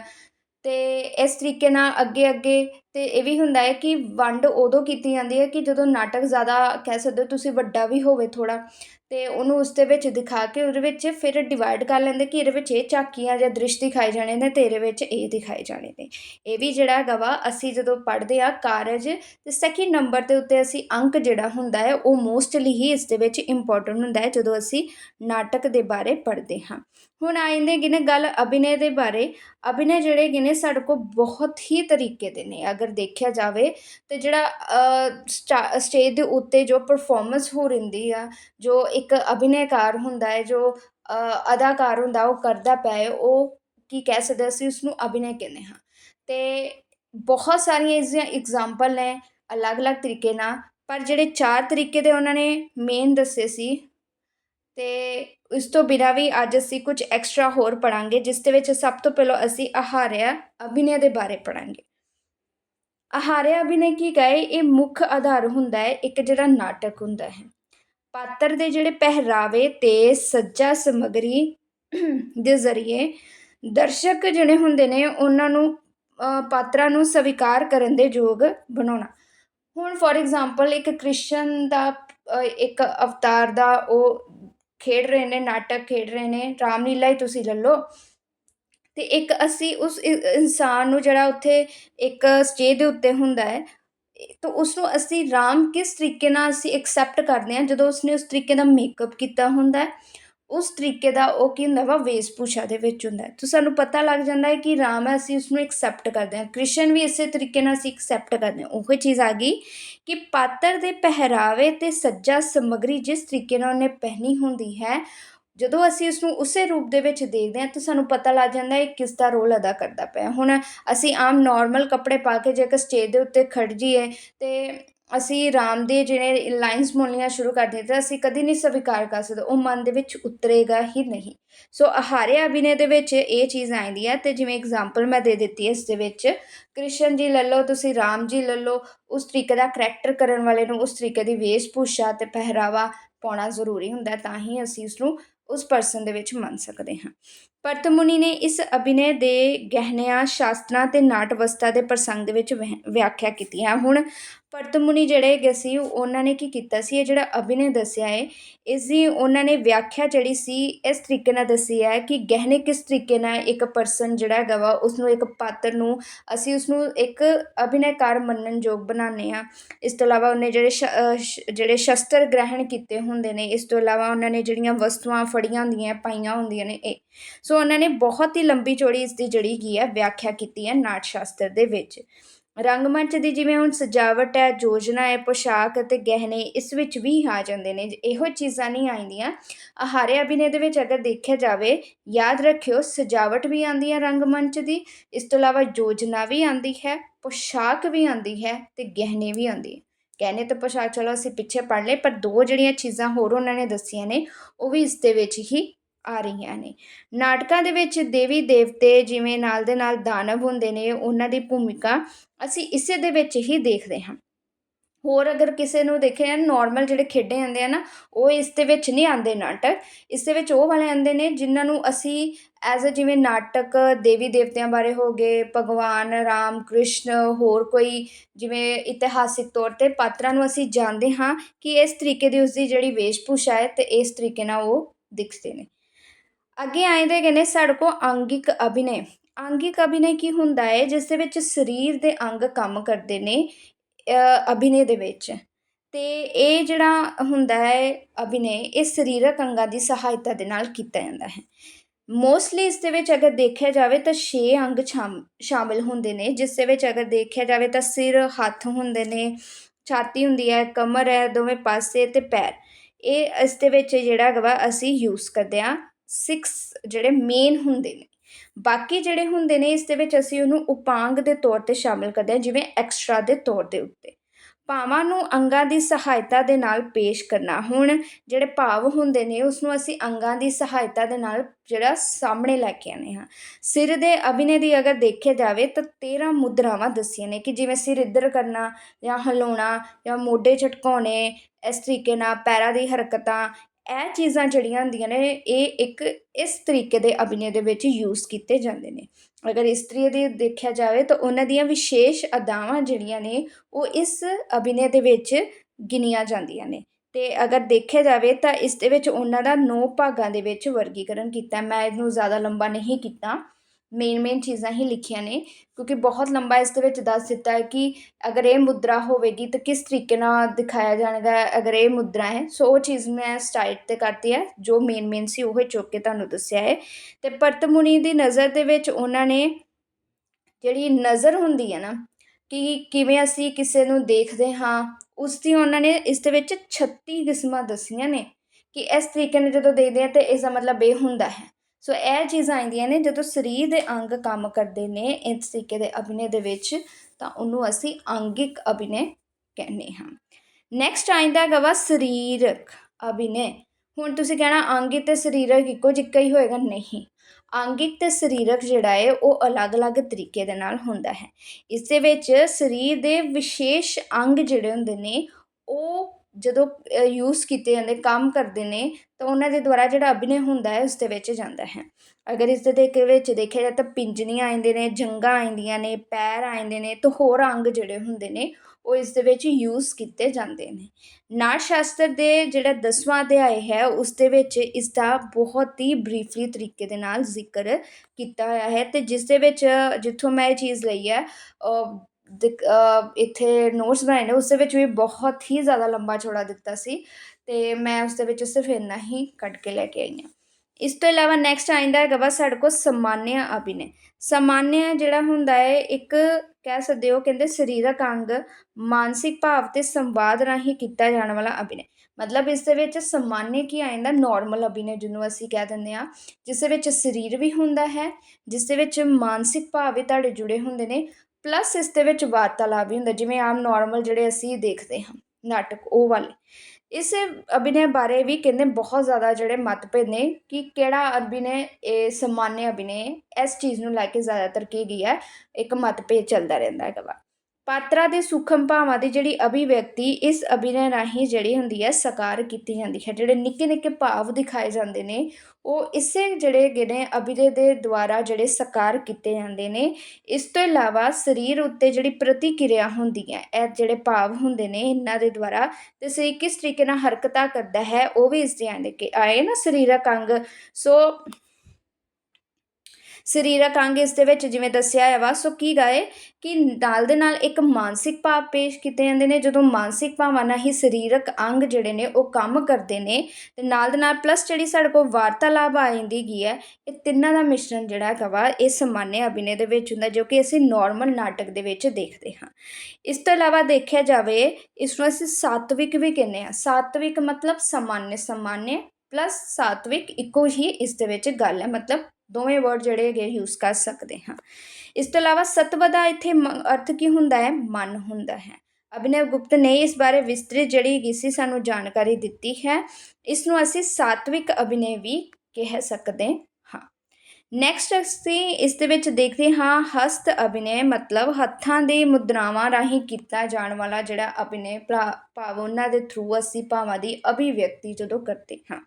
ਅਤੇ ਇਸ ਤਰੀਕੇ ਨਾਲ ਅੱਗੇ ਅੱਗੇ ਤੇ ਇਹ ਵੀ ਹੁੰਦਾ ਹੈ ਕਿ ਵੰਡ ਉਦੋਂ ਕੀਤੀ ਜਾਂਦੀ ਹੈ ਕਿ ਜਦੋਂ ਨਾਟਕ ਜ਼ਿਆਦਾ ਕਹਿ ਸਕਦੇ ਹੋ ਤੁਸੀਂ ਵੱਡਾ ਵੀ ਹੋਵੇ ਥੋੜ੍ਹਾ ਅਤੇ ਉਹਨੂੰ ਉਸ ਦੇ ਵਿੱਚ ਦਿਖਾ ਕੇ ਉਹਦੇ ਵਿੱਚ ਫਿਰ ਡਿਵਾਈਡ ਕਰ ਲੈਂਦੇ ਕਿ ਇਹਦੇ ਵਿੱਚ ਇਹ ਝਾਕੀਆਂ ਜਾਂ ਦ੍ਰਿਸ਼ ਦਿਖਾਏ ਜਾਣੇ ਨੇ ਅਤੇ ਇਹਦੇ ਵਿੱਚ ਇਹ ਦਿਖਾਏ ਜਾਣੇ ਨੇ। ਇਹ ਵੀ ਜਿਹੜਾ ਹੈਗਾ ਵਾ, ਅਸੀਂ ਜਦੋਂ ਪੜ੍ਹਦੇ ਆ ਕਾਰਜ ਅਤੇ ਸੈਕਿੰਡ ਨੰਬਰ ਦੇ ਉੱਤੇ ਅਸੀਂ ਅੰਕ ਜਿਹੜਾ ਹੁੰਦਾ ਹੈ, ਉਹ ਮੋਸਟਲੀ ਹੀ ਇਸ ਦੇ ਵਿੱਚ ਇੰਪੋਰਟੈਂਟ ਹੁੰਦਾ ਹੈ ਜਦੋਂ ਅਸੀਂ ਨਾਟਕ ਦੇ ਬਾਰੇ ਪੜ੍ਹਦੇ ਹਾਂ। ਹੁਣ ਆ ਜਾਂਦੇ ਗਿਨੇ ਗੱਲ ਅਭਿਨੇ ਦੇ ਬਾਰੇ। ਅਭਿਨੇ ਜਿਹੜੇ ਗਿਨੇ ਸਾਡੇ ਕੋਲ ਬਹੁਤ ਹੀ ਤਰੀਕੇ ਦੇ ਨੇ, ਅਗਰ ਦੇਖਿਆ ਜਾਵੇ ਤੇ ਜਿਹੜਾ ਸਟੇਜ ਦੇ ਉੱਤੇ ਜੋ ਪਰਫਾਰਮੈਂਸ ਹੋ ਰਹਿੰਦੀ ਆ, ਜੋ ਇੱਕ ਅਭਿਨੇਕਾਰ ਹੁੰਦਾ ਹੈ, ਜੋ ਅਦਾਕਾਰ ਹੁੰਦਾ, ਉਹ ਕਰਦਾ ਪਿਆ ਉਹ ਕੀ ਕਹਿ ਸਕਦੇ ਅਸੀਂ ਉਸ ਨੂੰ ਅਭਿਨੇ ਕਹਿੰਦੇ ਹਾਂ। ਤੇ ਬਹੁਤ ਸਾਰੀਆਂ ਇਸ ਦੀਆਂ ਐਗਜ਼ਾਮਪਲ ਨੇ, ਅਲੱਗ-ਅਲੱਗ ਤਰੀਕੇ ਨਾਲ, ਪਰ ਜਿਹੜੇ ਚਾਰ ਤਰੀਕੇ ਦੇ ਉਹਨਾਂ ਨੇ ਮੇਨ ਦੱਸੇ ਸੀ, ਤੇ ਇਸ ਤੋਂ ਬਿਨਾਂ ਵੀ ਅੱਜ ਅਸੀਂ ਕੁਝ ਐਕਸਟਰਾ ਹੋਰ ਪੜਾਂਗੇ ਜਿਸ ਦੇ ਵਿੱਚ ਸਭ ਤੋਂ ਪਹਿਲਾਂ ਅਸੀਂ ਆਹਾਰਿਆ ਅਭਿਨੈ ਦੇ ਬਾਰੇ ਪੜਾਂਗੇ ਆਹਾਰਿਆ ਅਭਿਨੈ ਕੀ ਕਹੇ? ਇਹ ਮੁੱਖ ਆਧਾਰ ਹੁੰਦਾ ਹੈ ਇੱਕ ਜਿਹੜਾ ਨਾਟਕ ਹੁੰਦਾ ਹੈ। ਪਾਤਰ ਦੇ ਜਿਹੜੇ ਪਹਿਰਾਵੇ ਤੇ ਸੱਜਾ ਸਮਗਰੀ ਦੇ ਜ਼ਰੀਏ ਦਰਸ਼ਕ ਜਿਹੜੇ ਹੁੰਦੇ ਨੇ ਉਹਨਾਂ ਨੂੰ ਅ, ਪਾਤਰਾਂ ਨੂੰ ਸਵੀਕਾਰ ਕਰਨ ਦੇ ਯੋਗ ਬਣਾਉਣਾ। ਹੁਣ ਫੋਰ ਐਗਜ਼ਾਮਪਲ ਇੱਕ ਕ੍ਰਿਸ਼ਨ ਦਾ ਇੱਕ ਅਵਤਾਰ ਦਾ ਉਹ ਖੇਡ ਰਹੇ ਨੇ, ਨਾਟਕ ਖੇਡ ਰਹੇ ਨੇ, ਰਾਮਲੀਲਾ ਹੀ ਤੁਸੀਂ ਲੈ ਲਓ। ਅਤੇ ਇੱਕ ਅਸੀਂ ਉਸ ਇਨਸਾਨ ਨੂੰ ਜਿਹੜਾ ਉੱਥੇ ਇੱਕ ਸਟੇਜ ਦੇ ਉੱਤੇ ਹੁੰਦਾ ਹੈ, ਤਾਂ ਉਸ ਨੂੰ ਅਸੀਂ ਰਾਮ ਕਿਸ ਤਰੀਕੇ ਨਾਲ ਅਸੀਂ ਐਕਸੈਪਟ ਕਰਦੇ ਹਾਂ ਜਦੋਂ ਉਸਨੇ ਉਸ ਤਰੀਕੇ ਦਾ ਮੇਕਅਪ ਕੀਤਾ ਹੁੰਦਾ ਉਸ ਤਰੀਕੇ ਦਾ ਉਹ ਕੀ ਹੁੰਦਾ ਵਾ ਵੇਸ਼ ਭੂਸ਼ਾ ਦੇ ਵਿੱਚ ਹੁੰਦਾ ਹੈ। ਤਾਂ ਸਾਨੂੰ ਪਤਾ ਲੱਗ ਜਾਂਦਾ ਹੈ ਕਿ ਰਾਮ ਹੈ, ਅਸੀਂ ਉਸ ਨੂੰ ਐਕਸੈਪਟ ਕਰਦੇ ਹਾਂ। ਕ੍ਰਿਸ਼ਨ ਵੀ ਇਸੇ ਤਰੀਕੇ ਨਾਲ ਅਸੀਂ ਐਕਸੈਪਟ ਕਰਦੇ ਹਾਂ। ਉਹ ਚੀਜ਼ ਆ ਗਈ ਕਿ ਪਾਤਰ ਦੇ ਪਹਿਰਾਵੇ ਤੇ ਸੱਜਾ ਸਮਗਰੀ ਜਿਸ ਤਰੀਕੇ ਨਾਲ ਉਹਨੇ ਪਹਿਨੀ ਹੁੰਦੀ ਹੈ, ਜਦੋਂ ਅਸੀਂ ਉਸ ਨੂੰ ਉਸੇ ਰੂਪ ਦੇ ਵਿੱਚ ਦੇਖਦੇ ਹਾਂ ਤਾਂ ਸਾਨੂੰ ਪਤਾ ਲੱਗ ਜਾਂਦਾ ਹੈ ਕਿਸ ਦਾ ਰੋਲ ਅਦਾ ਕਰਦਾ ਪਿਆ। ਹੁਣ ਅਸੀਂ ਆਮ ਨਾਰਮਲ ਕੱਪੜੇ ਪਾ ਕੇ ਜੇਕਰ ਸਟੇਜ ਦੇ ਉੱਤੇ ਖੜ ਜਾਈਏ ਤੇ ਅਸੀਂ ਰਾਮ ਦੇ ਜਿਹੜੇ ਲਾਈਨਸ ਬੋਲਣੀਆਂ ਸ਼ੁਰੂ ਕਰ ਦਿੱਤੇ ਅਸੀਂ ਕਦੀ ਨਹੀਂ ਸਵੀਕਾਰ ਕਰ ਸਕਦੇ, ਉਹ ਮਨ ਦੇ ਵਿੱਚ ਉਤਰੇਗਾ ਹੀ ਨਹੀਂ। ਸੋ ਆਹਾਰੇ ਅਭਿਨੇ ਦੇ ਵਿੱਚ ਇਹ ਚੀਜ਼ ਆਉਂਦੀ ਹੈ ਤੇ ਜਿਵੇਂ ਐਗਜ਼ਾਮਪਲ ਮੈਂ ਦੇ ਦਿੱਤੀ ਹੈ ਇਸ ਦੇ ਵਿੱਚ, ਕ੍ਰਿਸ਼ਨ ਜੀ ਲੈ ਲਓ, ਤੁਸੀਂ ਰਾਮ ਜੀ ਲੈ ਲਓ, ਉਸ ਤਰੀਕੇ ਦਾ ਕਰੈਕਟਰ ਕਰਨ ਵਾਲੇ ਨੂੰ ਉਸ ਤਰੀਕੇ ਦੀ ਵੇਸ਼ਭੂਸ਼ਾ ਤੇ ਪਹਿਰਾਵਾ ਪਾਉਣਾ ਜ਼ਰੂਰੀ ਹੁੰਦਾ ਤਾਂ ਹੀ ਅਸੀਂ ਉਸ ਨੂੰ ਉਸ ਪਰਸਨ ਦੇ ਵਿੱਚ ਮੰਨ ਸਕਦੇ ਹਾਂ। ਭਰਤ ਮੁਨੀ ਨੇ ਇਸ ਅਭਿਨੈ ਦੇ ਗਹਿਣਿਆਂ, ਸ਼ਾਸਤਰਾਂ ਤੇ ਨਾਟ ਅਵਸਥਾ ਦੇ ਪ੍ਰਸੰਗ ਦੇ ਵਿੱਚ ਵਹ- ਵਿਆਖਿਆ ਕੀਤੀ ਹੈ ਹੁਣ ਭਰਤ ਮੁਨੀ ਜਿਹੜੇ ਹੈਗੇ ਸੀ, ਉਹਨਾਂ ਨੇ ਕੀ ਕੀਤਾ ਸੀ? ਇਹ ਜਿਹੜਾ ਅਭਿਨੈ ਦੱਸਿਆ ਹੈ, ਇਸ ਦੀ ਉਹਨਾਂ ਨੇ ਵਿਆਖਿਆ ਜਿਹੜੀ ਸੀ, ਇਸ ਤਰੀਕੇ ਨਾਲ ਦੱਸੀ ਹੈ ਕਿ ਗਹਿਣੇ ਕਿਸ ਤਰੀਕੇ ਨਾਲ ਇੱਕ ਪਰਸਨ ਜਿਹੜਾ ਹੈਗਾ ਵਾ ਉਸ ਨੂੰ ਇੱਕ ਪਾਤਰ ਨੂੰ, ਅਸੀਂ ਉਸ ਨੂੰ ਇੱਕ ਅਭਿਨੈਕਾਰ ਮੰਨਣ ਯੋਗ ਬਣਾਉਂਦੇ ਹਾਂ। ਇਸ ਤੋਂ ਇਲਾਵਾ ਉਹਨੇ ਜਿਹੜੇ ਸ਼- ਜਿਹੜੇ ਸ਼ਸਤਰ ਗ੍ਰਹਿਣ ਕੀਤੇ ਹੁੰਦੇ ਨੇ, ਇਸ ਤੋਂ ਇਲਾਵਾ ਉਹਨਾਂ ਨੇ ਜਿਹੜੀਆਂ ਵਸਤੂਆਂ ਫੜੀਆਂ ਹੁੰਦੀਆਂ, ਪਾਈਆਂ ਹੁੰਦੀਆਂ ਨੇ, ਇਹ ਸੋ ਉਹਨਾਂ ਨੇ ਬਹੁਤ ਹੀ ਲੰਬੀ ਚੌੜੀ ਇਸ ਦੀ ਜਿਹੜੀ ਕੀ ਹੈ ਵਿਆਖਿਆ ਕੀਤੀ ਹੈ ਨਾਟ ਸ਼ਾਸਤਰ ਦੇ ਵਿੱਚ। ਰੰਗਮੰਚ ਦੀ ਜਿਵੇਂ ਹੁਣ ਸਜਾਵਟ ਹੈ, ਯੋਜਨਾ ਹੈ, ਪੋਸ਼ਾਕ ਅਤੇ ਗਹਿਣੇ, ਇਸ ਵਿੱਚ ਵੀ ਆ ਜਾਂਦੇ ਨੇ। ਇਹੋ ਚੀਜ਼ਾਂ ਨਹੀਂ ਆਉਂਦੀਆਂ। ਆਹਾਰੇ ਅਭਿਨੇ ਦੇ ਵਿੱਚ ਅਗਰ ਦੇਖਿਆ ਜਾਵੇ, ਯਾਦ ਰੱਖਿਓ, ਸਜਾਵਟ ਵੀ ਆਉਂਦੀ ਹੈ ਰੰਗਮੰਚ ਦੀ, ਇਸ ਤੋਂ ਇਲਾਵਾ ਯੋਜਨਾ ਵੀ ਆਉਂਦੀ ਹੈ, ਪੋਸ਼ਾਕ ਵੀ ਆਉਂਦੀ ਹੈ ਤੇ ਗਹਿਣੇ ਵੀ ਆਉਂਦੀ ਹੈ ਗਹਿਣੇ ਤੇ ਪੋਸ਼ਾਕ, ਚਲੋ ਅਸੀਂ ਪਿੱਛੇ ਪੜ ਲਏ, ਪਰ ਦੋ ਜਿਹੜੀਆਂ ਚੀਜ਼ਾਂ ਹੋਰ ਉਹਨਾਂ ਨੇ ਦੱਸੀਆਂ ਨੇ, ਉਹ ਵੀ ਇਸ ਦੇ ਵਿੱਚ ਹੀ ਆ ਰਹੀਆਂ ਨੇ। ਨਾਟਕਾਂ ਦੇ ਵਿੱਚ ਦੇਵੀ ਦੇਵਤੇ ਜਿਵੇਂ ਨਾਲ ਦੇ ਨਾਲ ਦਾਨਵ ਹੁੰਦੇ ਨੇ, ਉਹਨਾਂ ਦੀ ਭੂਮਿਕਾ ਅਸੀਂ ਇਸੇ ਦੇ ਵਿੱਚ ਹੀ ਦੇਖਦੇ ਹਾਂ। ਹੋਰ ਅਗਰ ਕਿਸੇ ਨੂੰ ਦੇਖਿਆ ਨਾਰਮਲ ਜਿਹੜੇ ਖੇਡੇ ਜਾਂਦੇ ਆ ਨਾ, ਉਹ ਇਸ ਦੇ ਵਿੱਚ ਨਹੀਂ ਆਉਂਦੇ ਨਾਟਕ। ਇਸ ਦੇ ਵਿੱਚ ਉਹ ਵਾਲੇ ਆਉਂਦੇ ਨੇ ਜਿਨ੍ਹਾਂ ਨੂੰ ਅਸੀਂ ਐਜ਼ ਅ ਜਿਵੇਂ ਨਾਟਕ ਦੇਵੀ ਦੇਵਤਿਆਂ ਬਾਰੇ ਹੋ ਗਏ, ਭਗਵਾਨ, ਰਾਮ, ਕ੍ਰਿਸ਼ਨ, ਹੋਰ ਕੋਈ ਜਿਵੇਂ ਇਤਿਹਾਸਿਕ ਤੌਰ ਤੇ ਪਾਤਰਾਂ ਨੂੰ ਅਸੀਂ ਜਾਣਦੇ ਹਾਂ ਕਿ ਇਸ ਤਰੀਕੇ ਦੀ ਉਸਦੀ ਜਿਹੜੀ ਵੇਸ਼ਭੂਸ਼ਾ ਹੈ ਤੇ ਇਸ ਤਰੀਕੇ ਨਾਲ ਉਹ ਦਿਖਦੇ ਨੇ। ਅੱਗੇ ਆਏਦੇ ਗਏ ਨੇ ਸਾਡੇ ਕੋਲ ਅੰਗਿਕ ਅਭਿਨੈ। ਅੰਗਿਕ ਅਭਿਨੈ ਕੀ ਹੁੰਦਾ ਹੈ ਜਿਸ ਦੇ ਵਿੱਚ ਸਰੀਰ ਦੇ ਅੰਗ ਕੰਮ ਕਰਦੇ ਨੇ ਅਭਿਨੈ ਦੇ ਵਿੱਚ। ਤੇ ਇਹ ਜਿਹੜਾ ਹੁੰਦਾ ਹੈ ਅਭਿਨੈ, ਇਹ ਸਰੀਰਕ ਅੰਗਾਂ ਦੀ ਸਹਾਇਤਾ ਦੇ ਨਾਲ ਕੀਤਾ ਜਾਂਦਾ ਹੈ। ਮੋਸਟਲੀ ਇਸ ਦੇ ਵਿੱਚ ਅਗਰ ਦੇਖਿਆ ਜਾਵੇ ਤਾਂ 6 ਅੰਗ ਸ਼ਾਮ- ਸ਼ਾਮਿਲ ਹੁੰਦੇ ਨੇ। ਜਿਸ ਦੇ ਵਿੱਚ ਅਗਰ ਦੇਖਿਆ ਜਾਵੇ ਤਾਂ ਸਿਰ, ਹੱਥ ਹੁੰਦੇ ਨੇ, ਛਾਤੀ ਹੁੰਦੀ ਹੈ, ਕਮਰ ਹੈ, ਦੋਵੇਂ ਪਾਸੇ ਤੇ ਪੈਰ। ਇਹ ਇਸ ਦੇ ਵਿੱਚ ਜਿਹੜਾ ਹੈਗਾ ਵਾ, ਅਸੀਂ ਯੂਜ਼ ਕਰਦੇ ਆ 6 ਜਿਹੜੇ ਮੇਨ ਹੁੰਦੇ ਨੇ। ਬਾਕੀ ਜਿਹੜੇ ਹੁੰਦੇ ਨੇ, ਇਸ ਦੇ ਵਿੱਚ ਅਸੀਂ ਉਹਨੂੰ ਉਪਾਂਗ ਦੇ ਤੌਰ 'ਤੇ ਸ਼ਾਮਿਲ ਕਰਦੇ ਹਾਂ, ਜਿਵੇਂ ਐਕਸਟਰਾ ਦੇ ਤੌਰ ਦੇ ਉੱਤੇ। ਭਾਵਾਂ ਨੂੰ ਅੰਗਾਂ ਦੀ ਸਹਾਇਤਾ ਦੇ ਨਾਲ ਪੇਸ਼ ਕਰਨਾ। ਹੁਣ ਜਿਹੜੇ ਭਾਵ ਹੁੰਦੇ ਨੇ ਉਸ ਨੂੰ ਅਸੀਂ ਅੰਗਾਂ ਦੀ ਸਹਾਇਤਾ ਦੇ ਨਾਲ ਜਿਹੜਾ ਸਾਹਮਣੇ ਲੈ ਕੇ ਆਨੇ ਹਾਂ। ਸਿਰ ਦੇ ਅਭਿਨੇ ਦੀ ਅਗਰ ਦੇਖਿਆ ਜਾਵੇ ਤਾਂ 13 ਮੁਦਰਾਵਾਂ ਦੱਸੀਆਂ ਨੇ ਕਿ ਜਿਵੇਂ ਸਿਰ ਇੱਧਰ ਕਰਨਾ ਜਾਂ ਹਿਲਾਉਣਾ ਜਾਂ ਮੋਢੇ ਝਟਕਾਉਣੇ, ਇਸ ਤਰੀਕੇ ਨਾਲ ਪੈਰਾਂ ਦੀ ਹਰਕਤਾਂ ਇਹ ਚੀਜ਼ਾਂ ਜਿਹੜੀਆਂ ਹੁੰਦੀਆਂ ਨੇ, ਇਹ ਇੱਕ ਇਸ ਤਰੀਕੇ ਦੇ ਅਭਿਨੈ ਦੇ ਵਿੱਚ ਯੂਜ਼ ਕੀਤੇ ਜਾਂਦੇ ਨੇ। ਅਗਰ ਇਸਤਰੀ ਦੇ ਦੇਖਿਆ ਜਾਵੇ ਤਾਂ ਉਹਨਾਂ ਦੀਆਂ ਵਿਸ਼ੇਸ਼ ਅਦਾਵਾਂ ਜਿਹੜੀਆਂ ਨੇ, ਉਹ ਇਸ ਅਭਿਨੈ ਦੇ ਵਿੱਚ ਗਿਣੀਆਂ ਜਾਂਦੀਆਂ ਨੇ। ਤੇ ਅਗਰ ਦੇਖਿਆ ਜਾਵੇ ਤਾਂ ਇਸ ਦੇ ਵਿੱਚ ਉਹਨਾਂ ਦਾ ਨੌ ਭਾਗਾਂ ਦੇ ਵਿੱਚ ਵਰਗੀਕਰਨ ਕੀਤਾ, ਮੈਂ ਇਹਨੂੰ ਜ਼ਿਆਦਾ ਲੰਬਾ ਨਹੀਂ ਕੀਤਾ। ਮੇਨ ਮੇਨ ਚੀਜ਼ਾਂ ਹੀ ਲਿਖੀਆਂ ਨੇ, ਕਿਉਂਕਿ ਬਹੁਤ ਲੰਬਾ ਇਸ ਦੇ ਵਿੱਚ ਦੱਸ ਦਿੱਤਾ ਹੈ ਕਿ ਅਗਰ ਇਹ ਮੁਦਰਾ ਹੋਵੇਗੀ ਤਾਂ ਕਿਸ ਤਰੀਕੇ ਨਾਲ ਦਿਖਾਇਆ ਜਾਣਗਾ ਅਗਰ ਇਹ ਮੁਦਰਾ ਹੈ। ਸੋ ਉਹ ਚੀਜ਼ ਮੈਂ ਸਟਾਈਟ ਤੇ ਕਰਤੀ ਹੈ, ਜੋ ਮੇਨ ਮੇਨ ਸੀ, ਉਹ ਚੁੱਕ ਕੇ ਤੁਹਾਨੂੰ ਦੱਸਿਆ ਹੈ। ਤੇ ਪਰਤਮੁਨੀ ਦੀ ਨਜ਼ਰ ਦੇ ਵਿੱਚ ਉਹਨਾਂ ਨੇ ਜਿਹੜੀ ਨਜ਼ਰ ਹੁੰਦੀ ਹੈ ਨਾ, ਕਿ ਕਿਵੇਂ ਅਸੀਂ ਕਿਸੇ ਨੂੰ ਦੇਖਦੇ ਹਾਂ ਉਸ ਦੀ ਉਹਨਾਂ ਨੇ ਇਸ ਦੇ ਵਿੱਚ 36 ਕਿਸਮਾਂ ਦੱਸੀਆਂ ਨੇ, ਕਿ ਇਸ ਤਰੀਕੇ ਨਾਲ ਜਦੋਂ ਦੇਖਦੇ ਆ ਤੇ ਇਸ ਦਾ ਮਤਲਬ ਇਹ ਹੁੰਦਾ ਹੈ। ਸੋ ਇਹ ਚੀਜ਼ਾਂ ਆਉਂਦੀਆਂ ਨੇ, ਜਦੋਂ ਸਰੀਰ ਦੇ ਅੰਗ ਕੰਮ ਕਰਦੇ ਨੇ, ਇਸ ਤਰੀਕੇ ਦੇ ਅਭਿਨੈ ਦੇ ਵਿੱਚ, ਤਾਂ ਉਹਨੂੰ ਅਸੀਂ ਅੰਗਿਕ ਅਭਿਨੈ ਕਹਿੰਦੇ ਹਾਂ। ਨੈਕਸਟ ਆਇੰਦਾ ਹੈਗਾ ਵਾ ਸਰੀਰਕ ਅਭਿਨੈ। ਹੁਣ ਤੁਸੀਂ ਕਹਿਣਾ, ਅੰਗਿਕ ਤੇ ਸਰੀਰਕ ਇੱਕੋ ਜਿਹਾ ਹੀ ਹੋਏਗਾ? ਨਹੀਂ। ਅੰਗਿਕ ਤੇ ਸਰੀਰਕ ਜਿਹੜਾ ਹੈ, ਉਹ ਅਲੱਗ-ਅਲੱਗ ਤਰੀਕੇ ਦੇ ਨਾਲ ਹੁੰਦਾ ਹੈ। ਇਸ ਦੇ ਵਿੱਚ ਸਰੀਰ ਦੇ ਵਿਸ਼ੇਸ਼ ਅੰਗ ਜਿਹੜੇ ਹੁੰਦੇ ਨੇ, ਉਹ ਜਦੋਂ ਯੂਜ਼ ਕੀਤੇ ਜਾਂਦੇ, ਕੰਮ ਕਰਦੇ ਨੇ, ਤਾਂ ਉਹਨਾਂ ਦੇ ਦੁਆਰਾ ਜਿਹੜਾ ਅਭਿਨੈ ਹੁੰਦਾ ਹੈ ਉਸ ਦੇ ਵਿੱਚ ਜਾਂਦਾ ਹੈ। ਅਗਰ ਇਸ ਦੇ ਵਿੱਚ ਦੇਖਿਆ ਜਾਏ ਤਾਂ ਪਿੰਜਣੀਆਂ ਆਉਂਦੇ ਨੇ, ਜੰਗਾਂ ਆਉਂਦੀਆਂ ਨੇ, ਪੈਰ ਆਉਂਦੇ ਨੇ, ਤੇ ਹੋਰ ਅੰਗ ਜਿਹੜੇ ਹੁੰਦੇ ਨੇ, ਉਹ ਇਸ ਦੇ ਵਿੱਚ ਯੂਜ਼ ਕੀਤੇ ਜਾਂਦੇ ਨੇ। ਨਾਟ ਸ਼ਾਸਤਰ ਦੇ ਜਿਹੜਾ 10ਵਾਂ ਅਧਿਆਇ ਹੈ ਉਸ ਦੇ ਵਿੱਚ ਇਸ ਦਾ ਬਹੁਤ ਹੀ ਬਰੀਫਲੀ ਤਰੀਕੇ ਦੇ ਨਾਲ ਜ਼ਿਕਰ ਕੀਤਾ ਹੋਇਆ ਹੈ, ਤੇ ਜਿਸ ਦੇ ਵਿੱਚ, ਜਿੱਥੋਂ ਮੈਂ ਇਹ ਚੀਜ਼ ਲਈ ਹੈ ਇੱਥੇ ਨੋਟਸ ਬਣਾਏ ਨੇ, ਉਸ ਦੇ ਵਿੱਚ ਵੀ ਬਹੁਤ ਹੀ ਜ਼ਿਆਦਾ ਲੰਬਾ ਚੌੜਾ ਦਿੱਤਾ ਸੀ ਅਤੇ ਮੈਂ ਉਸ ਦੇ ਵਿੱਚ ਸਿਰਫ ਇੰਨਾ ਹੀ ਕੱਢ ਕੇ ਲੈ ਕੇ ਆਈ ਹਾਂ। ਇਸ ਤੋਂ ਇਲਾਵਾ ਨੈਕਸਟ ਆਇੰਦਾ ਹੈਗਾ ਵਾ ਸਾਡੇ ਕੋਲ ਸਮਾਨਿਆ ਅਭਿਨੈ। ਸਮਾਨਿਆ ਜਿਹੜਾ ਹੁੰਦਾ ਹੈ, ਇੱਕ ਕਹਿ ਸਕਦੇ ਹੋ ਕਹਿੰਦੇ ਸਰੀਰਕ ਅੰਗ, ਮਾਨਸਿਕ ਭਾਵ ਤੇ ਸੰਵਾਦ ਰਾਹੀਂ ਕੀਤਾ ਜਾਣ ਵਾਲਾ ਅਭਿਨੈ। ਮਤਲਬ ਇਸ ਦੇ ਵਿੱਚ ਸਮਾਨਿਆ ਕੀ ਆਇੰਦਾ ਨਾਰਮਲ ਅਭਿਨੈ ਜਿਹਨੂੰ ਅਸੀਂ ਕਹਿ ਦਿੰਦੇ ਆ ਜਿਸ ਦੇ ਵਿੱਚ ਸਰੀਰ ਵੀ ਹੁੰਦਾ ਹੈ, ਜਿਸ ਦੇ ਵਿੱਚ ਮਾਨਸਿਕ ਭਾਵ ਵੀ ਤੁਹਾਡੇ ਜੁੜੇ ਹੁੰਦੇ ਨੇ ਪਲੱਸ ਇਸ ਦੇ ਵਿੱਚ ਵਾਰਤਾਲਾਪ ਵੀ ਹੁੰਦਾ, ਜਿਵੇਂ ਆਮ ਨਾਰਮਲ ਜਿਹੜੇ ਅਸੀਂ ਦੇਖਦੇ ਹਾਂ, ਨਾਟਕ, ਉਹ ਵਾਲੇ। ਇਸ ਅਭਿਨੈ ਬਾਰੇ ਵੀ ਕਹਿੰਦੇ ਬਹੁਤ ਜ਼ਿਆਦਾ ਜਿਹੜੇ ਮਤਭੇਦ ਨੇ ਕਿ ਕਿਹੜਾ ਅਭਿਨੈ, ਇਹ ਸਮਾਨਯ ਅਭਿਨੈ, ਇਸ ਚੀਜ਼ ਨੂੰ ਲੈ ਕੇ ਜ਼ਿਆਦਾਤਰ ਕੀ ਗਿਆ ਇੱਕ ਮਤਭੇਦ ਚੱਲਦਾ ਰਹਿੰਦਾ ਹੈਗਾ ਵਾ। ਪਾਤਰਾਂ ਦੇ ਸੂਖਮ ਭਾਵਾਂ ਦੀ ਜਿਹੜੀ ਅਭਿਵਿਅਕਤੀ, ਇਸ ਅਭਿਨੈ ਰਾਹੀਂ ਜਿਹੜੀ ਹੁੰਦੀ ਹੈ, ਸਾਕਾਰ ਕੀਤੀ ਜਾਂਦੀ ਹੈ। ਜਿਹੜੇ ਨਿੱਕੇ ਨਿੱਕੇ ਭਾਵ ਦਿਖਾਏ ਜਾਂਦੇ ਨੇ, ਉਹ ਇਸੇ ਜਿਹੜੇ ਗਿਣੇ ਅਭਿਨੈ ਦੇ ਦੁਆਰਾ ਜਿਹੜੇ ਸਾਕਾਰ ਕੀਤੇ ਜਾਂਦੇ ਨੇ, ਇਸ ਤੋਂ ਇਲਾਵਾ ਸਰੀਰ ਉੱਤੇ ਜਿਹੜੀ ਪ੍ਰਤੀਕਿਰਿਆ ਹੁੰਦੀ ਹੈ, ਇਹ ਜਿਹੜੇ ਭਾਵ ਹੁੰਦੇ ਨੇ ਇਹਨਾਂ ਦੇ ਦੁਆਰਾ, ਤੇ ਸਰੀਰ ਕਿਸ ਤਰੀਕੇ ਨਾਲ ਹਰਕਤਾਂ ਕਰਦਾ ਹੈ, ਉਹ ਵੀ ਇਸ ਦੇ ਆਏ ਨਾ ਸਰੀਰਕ ਅੰਗ। ਸੋ ਸਰੀਰਕ ਅੰਗ ਇਸ ਦੇ ਵਿੱਚ ਜਿਵੇਂ ਦੱਸਿਆ ਹੈ ਵਾ, ਸੋ ਕੀ ਗਾਏ ਕਿ ਨਾਲ ਦੇ ਨਾਲ ਇੱਕ ਮਾਨਸਿਕ ਭਾਵ ਪੇਸ਼ ਕੀਤੇ ਜਾਂਦੇ ਨੇ, ਜਦੋਂ ਮਾਨਸਿਕ ਭਾਵਾਂ ਨਾਲ ਹੀ ਸਰੀਰਕ ਅੰਗ ਜਿਹੜੇ ਨੇ ਉਹ ਕੰਮ ਕਰਦੇ ਨੇ, ਤੇ ਨਾਲ ਦੇ ਨਾਲ ਪਲੱਸ ਜਿਹੜੀ ਸਾਡੇ ਕੋਲ ਵਾਰਤਾਲਾਪ ਆ ਜਾਂਦੀ ਗਈ ਹੈ, ਇਹ ਤਿੰਨਾਂ ਦਾ ਮਿਸ਼ਰਣ ਜਿਹੜਾ ਹੈਗਾ ਵਾ, ਇਹ ਸਮਾਨਯ ਅਭਿਨੇ ਦੇ ਵਿੱਚ ਹੁੰਦਾ, ਜੋ ਕਿ ਅਸੀਂ ਨਾਰਮਲ ਨਾਟਕ ਦੇ ਵਿੱਚ ਦੇਖਦੇ ਹਾਂ। ਇਸ ਤੋਂ ਇਲਾਵਾ ਦੇਖਿਆ ਜਾਵੇ ਇਸ ਨੂੰ ਅਸੀਂ ਸਾਤਵਿਕ ਵੀ ਕਹਿੰਦੇ ਆ ਸਾਤਵਿਕ ਮਤਲਬ ਸਮਾਨਯ ਸਮਾਨਯ ਪਲੱਸ ਸਾਤਵਿਕ ਇੱਕੋ ਹੀ ਇਸ ਦੇ ਵਿੱਚ ਗੱਲ ਹੈ, ਮਤਲਬ ਦੋਵੇਂ ਵਰਡ ਜਿਹੜੇ ਹੈਗੇ ਯੂਜ਼ ਕਰ ਸਕਦੇ ਹਾਂ। ਇਸ ਤੋਂ ਇਲਾਵਾ ਸਤਵ ਦਾ ਇੱਥੇ ਅਰਥ ਕੀ ਹੁੰਦਾ ਹੈ? ਮਨ ਹੁੰਦਾ ਹੈ। ਅਭਿਨਵ ਗੁਪਤ ਨੇ ਇਸ ਬਾਰੇ ਵਿਸਤ੍ਰਿਤ ਜਿਹੜੀ ਹੈਗੀ ਸੀ, ਸਾਨੂੰ ਜਾਣਕਾਰੀ ਦਿੱਤੀ ਹੈ। ਇਸ ਨੂੰ ਅਸੀਂ ਸਾਤਵਿਕ ਅਭਿਨੈ ਵੀ ਕਹਿ ਸਕਦੇ ਹਾਂ। ਨੈਕਸਟ ਅਸੀਂ ਇਸ ਦੇ ਵਿੱਚ ਦੇਖਦੇ ਹਾਂ, ਹਸਤ ਅਭਿਨੈ ਮਤਲਬ ਹੱਥਾਂ ਦੇ ਮੁਦਰਾਵਾਂ ਰਾਹੀਂ ਕੀਤਾ ਜਾਣ ਵਾਲਾ ਜਿਹੜਾ ਅਭਿਨੈ ਭਾਵ ਉਹਨਾਂ ਦੇ ਥਰੂ ਅਸੀਂ ਭਾਵਾਂ ਦੀ ਅਭਿਵਿਅਕਤੀ ਜਦੋਂ ਕਰਦੇ ਹਾਂ।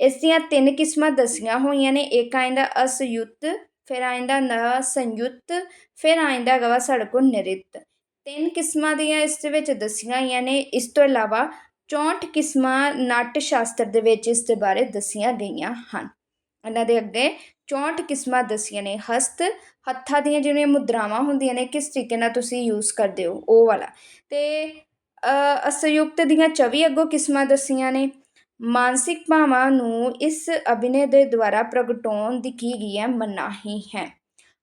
ਇਸ ਦੀਆਂ ਤਿੰਨ ਕਿਸਮਾਂ ਦੱਸੀਆਂ ਹੋਈਆਂ ਨੇ। ਇੱਕ ਆਇੰਦਾ ਅਸਯੁਤ ਫਿਰ ਆਇੰਦਾ ਨ ਸੰਯੁਤ ਫਿਰ ਆਇੰਦਾ ਗਵਾ ਸਾਡੇ ਕੋਲ ਨਰਿਤ ਤਿੰਨ ਕਿਸਮਾਂ ਦੀਆਂ ਇਸ ਦੇ ਵਿੱਚ ਦੱਸੀਆਂ ਹੋਈਆਂ ਨੇ। ਇਸ ਤੋਂ ਇਲਾਵਾ 64 ਕਿਸਮਾਂ ਨਾਟ ਸ਼ਾਸਤਰ ਦੇ ਵਿੱਚ ਇਸ ਦੇ ਬਾਰੇ ਦੱਸੀਆਂ ਗਈਆਂ ਹਨ। ਇਹਨਾਂ ਦੇ ਅੱਗੇ 64 ਕਿਸਮਾਂ ਦੱਸੀਆਂ ਨੇ। ਹਸਤ, ਹੱਥਾਂ ਦੀਆਂ ਜਿਹੜੀਆਂ ਮੁਦਰਾਵਾਂ ਹੁੰਦੀਆਂ ਨੇ, ਕਿਸ ਤਰੀਕੇ ਨਾਲ ਤੁਸੀਂ ਯੂਜ਼ ਕਰਦੇ ਹੋ? ਉਹ ਵਾਲਾ। ਤੇ ਅਸਯੁਕਤ ਦੀਆਂ 24 ਅੱਗੋਂ ਕਿਸਮਾਂ ਦੱਸੀਆਂ ਨੇ। ਮਾਨਸਿਕ ਭਾਵਾਂ ਨੂੰ ਇਸ ਅਭਿਨੇ ਦੇ ਦੁਆਰਾ ਪ੍ਰਗਟਾਉਣ ਦੀ ਕੀ ਗਈ ਹੈ? ਮਨਾਹੀ ਹੈ।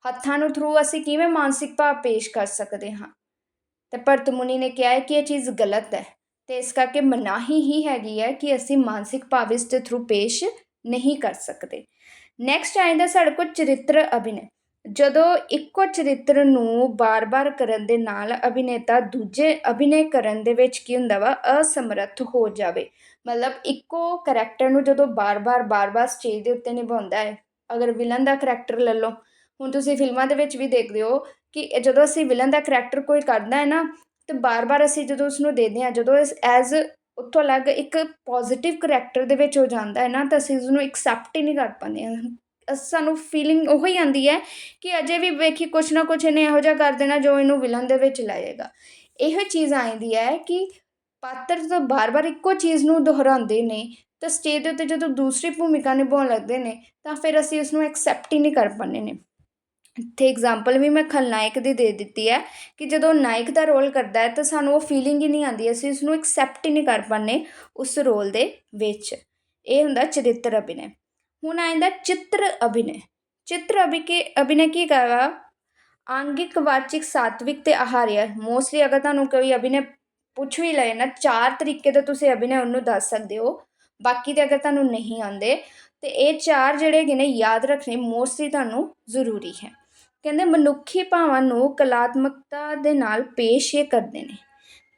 ਹੱਥਾਂ ਨੂੰ ਥਰੂ ਅਸੀਂ ਕਿਵੇਂ ਮਾਨਸਿਕ ਭਾਵ ਪੇਸ਼ ਕਰ ਸਕਦੇ ਹਾਂ? ਤੇ ਭਰਤਮੁਨੀ ਨੇ ਕਿਹਾ ਹੈ ਕਿ ਇਹ ਚੀਜ਼ ਗਲਤ ਹੈ ਤੇ ਇਸ ਕਰਕੇ ਮਨਾਹੀ ਹੀ ਹੈਗੀ ਹੈ ਕਿ ਅਸੀਂ ਮਾਨਸਿਕ ਭਾਵ ਇਸ ਦੇ ਥਰੂ ਪੇਸ਼ ਨਹੀਂ ਕਰ ਸਕਦੇ। ਨੈਕਸਟ ਆ ਜਾਂਦਾ ਸਾਡੇ ਕੋਲ ਚਰਿੱਤਰ ਅਭਿਨੈ। ਜਦੋਂ ਇੱਕੋ ਚਰਿੱਤਰ ਨੂੰ ਬਾਰ-ਬਾਰ ਕਰਨ ਦੇ ਨਾਲ ਅਭਿਨੇਤਾ ਦੂਜੇ ਅਭਿਨੈ ਕਰਨ ਦੇ ਵਿੱਚ ਕੀ ਹੁੰਦਾ ਵਾ? ਅਸਮਰੱਥ ਹੋ ਜਾਵੇ। ਮਤਲਬ ਇੱਕੋ ਕਰੈਕਟਰ ਨੂੰ ਜਦੋਂ ਬਾਰ-ਬਾਰ ਬਾਰ-ਬਾਰ ਸਟੇਜ ਦੇ ਉੱਤੇ ਨਿਭਾਉਂਦਾ ਹੈ, ਅਗਰ ਵਿਲਨ ਦਾ ਕਰੈਕਟਰ ਲੈ ਲਓ। ਹੁਣ ਤੁਸੀਂ ਫਿਲਮਾਂ ਦੇ ਵਿੱਚ ਵੀ ਦੇਖਦੇ ਹੋ ਕਿ ਜਦੋਂ ਅਸੀਂ ਵਿਲਨ ਦਾ ਕਰੈਕਟਰ ਕੋਈ ਕਰਦਾ ਹੈ ਨਾ, ਤੇ ਬਾਰ-ਬਾਰ ਅਸੀਂ ਜਦੋਂ ਉਸ ਨੂੰ ਦੇਖਦੇ ਹਾਂ, ਜਦੋਂ ਇਸ ਐਜ਼ ਉੱਥੋਂ ਅਲੱਗ ਇੱਕ ਪੋਜ਼ਿਟਿਵ ਕਰੈਕਟਰ ਦੇ ਵਿੱਚ ਹੋ ਜਾਂਦਾ ਹੈ ਨਾ, ਤਾਂ ਅਸੀਂ ਉਸਨੂੰ ਐਕਸੈਪਟ ਹੀ ਨਹੀਂ ਕਰ ਪਾਉਂਦੇ ਸਾਨੂੰ ਫੀਲਿੰਗ ਉਹੀ ਆਉਂਦੀ ਹੈ ਕਿ ਅਜੇ ਵੀ ਵੇਖੀ ਕੁਛ ਨਾ ਕੁਛ ਇਹਨੇ ਇਹੋ ਜਿਹਾ ਕਰ ਦੇਣਾ ਜੋ ਇਹਨੂੰ ਵਿਲਨ ਦੇ ਵਿੱਚ ਲੈ ਜਾਏਗਾ। ਇਹੋ ਚੀਜ਼ ਆਉਂਦੀ ਹੈ ਕਿ ਪਾਤਰ ਜਦੋਂ ਬਾਰ-ਬਾਰ ਇੱਕੋ ਚੀਜ਼ ਨੂੰ ਦੁਹਰਾਉਂਦੇ ਨੇ ਤਾਂ ਸਟੇਜ ਦੇ ਉੱਤੇ ਜਦੋਂ ਦੂਸਰੀ ਭੂਮਿਕਾ ਨਿਭਾਉਣ ਲੱਗਦੇ ਨੇ ਤਾਂ ਫਿਰ ਅਸੀਂ ਉਸ ਨੂੰ ਐਕਸੈਪਟ ਹੀ ਨਹੀਂ ਕਰ ਪਾਉਂਦੇ ਨੇ। ਇੱਥੇ ਐਗਜ਼ਾਮਪਲ ਵੀ ਮੈਂ ਖਲਨਾਇਕ ਦੀ ਦੇ ਦਿੱਤੀ ਹੈ ਕਿ ਜਦੋਂ ਨਾਇਕ ਦਾ ਰੋਲ ਕਰਦਾ ਹੈ ਤਾਂ ਸਾਨੂੰ ਉਹ ਫੀਲਿੰਗ ਹੀ ਨਹੀਂ ਆਉਂਦੀ, ਅਸੀਂ ਉਸ ਨੂੰ ਐਕਸੈਪਟ ਹੀ ਨਹੀਂ ਕਰ ਪਾਉਂਦੇ ਉਸ ਰੋਲ ਦੇ ਵਿੱਚ। ਇਹ ਹੁੰਦਾ ਚਰਿੱਤਰ ਅਭਿਨੈ। ਹੁਣ ਆਇੰਦਾ ਚਿੱਤਰ ਅਭਿਨੈ। ਚਿੱਤਰ ਅਭਿਕੇ ਅਭਿਨੈ ਕੀ ਕਹੇਗਾ? ਆਂਗਿਕ, ਵਾਚਿਕ, ਸਾਤਵਿਕ ਤੇ ਆਹਾਰਿਆ ਮੋਸਟਲੀ ਅਗਰ ਤੁਹਾਨੂੰ ਕੋਈ ਅਭਿਨੈ ਪੁੱਛ ਵੀ ਲਏ ਨਾ, ਚਾਰ ਤਰੀਕੇ ਦਾ ਤੁਸੀਂ ਅਭਿਨੈ ਉਹਨੂੰ ਦੱਸ ਸਕਦੇ ਹੋ। ਬਾਕੀ ਦੇ ਅਗਰ ਤੁਹਾਨੂੰ ਨਹੀਂ ਆਉਂਦੇ, ਤੇ ਇਹ ਚਾਰ ਜਿਹੜੇ ਹੈਗੇ ਨੇ, ਯਾਦ ਰੱਖਣੇ ਮੋਸਟਲੀ ਤੁਹਾਨੂੰ ਜ਼ਰੂਰੀ ਹੈ। ਕਹਿੰਦੇ ਮਨੁੱਖੀ ਭਾਵਾਂ ਨੂੰ ਕਲਾਤਮਕਤਾ ਦੇ ਨਾਲ ਪੇਸ਼ ਇਹ ਕਰਦੇ ਨੇ।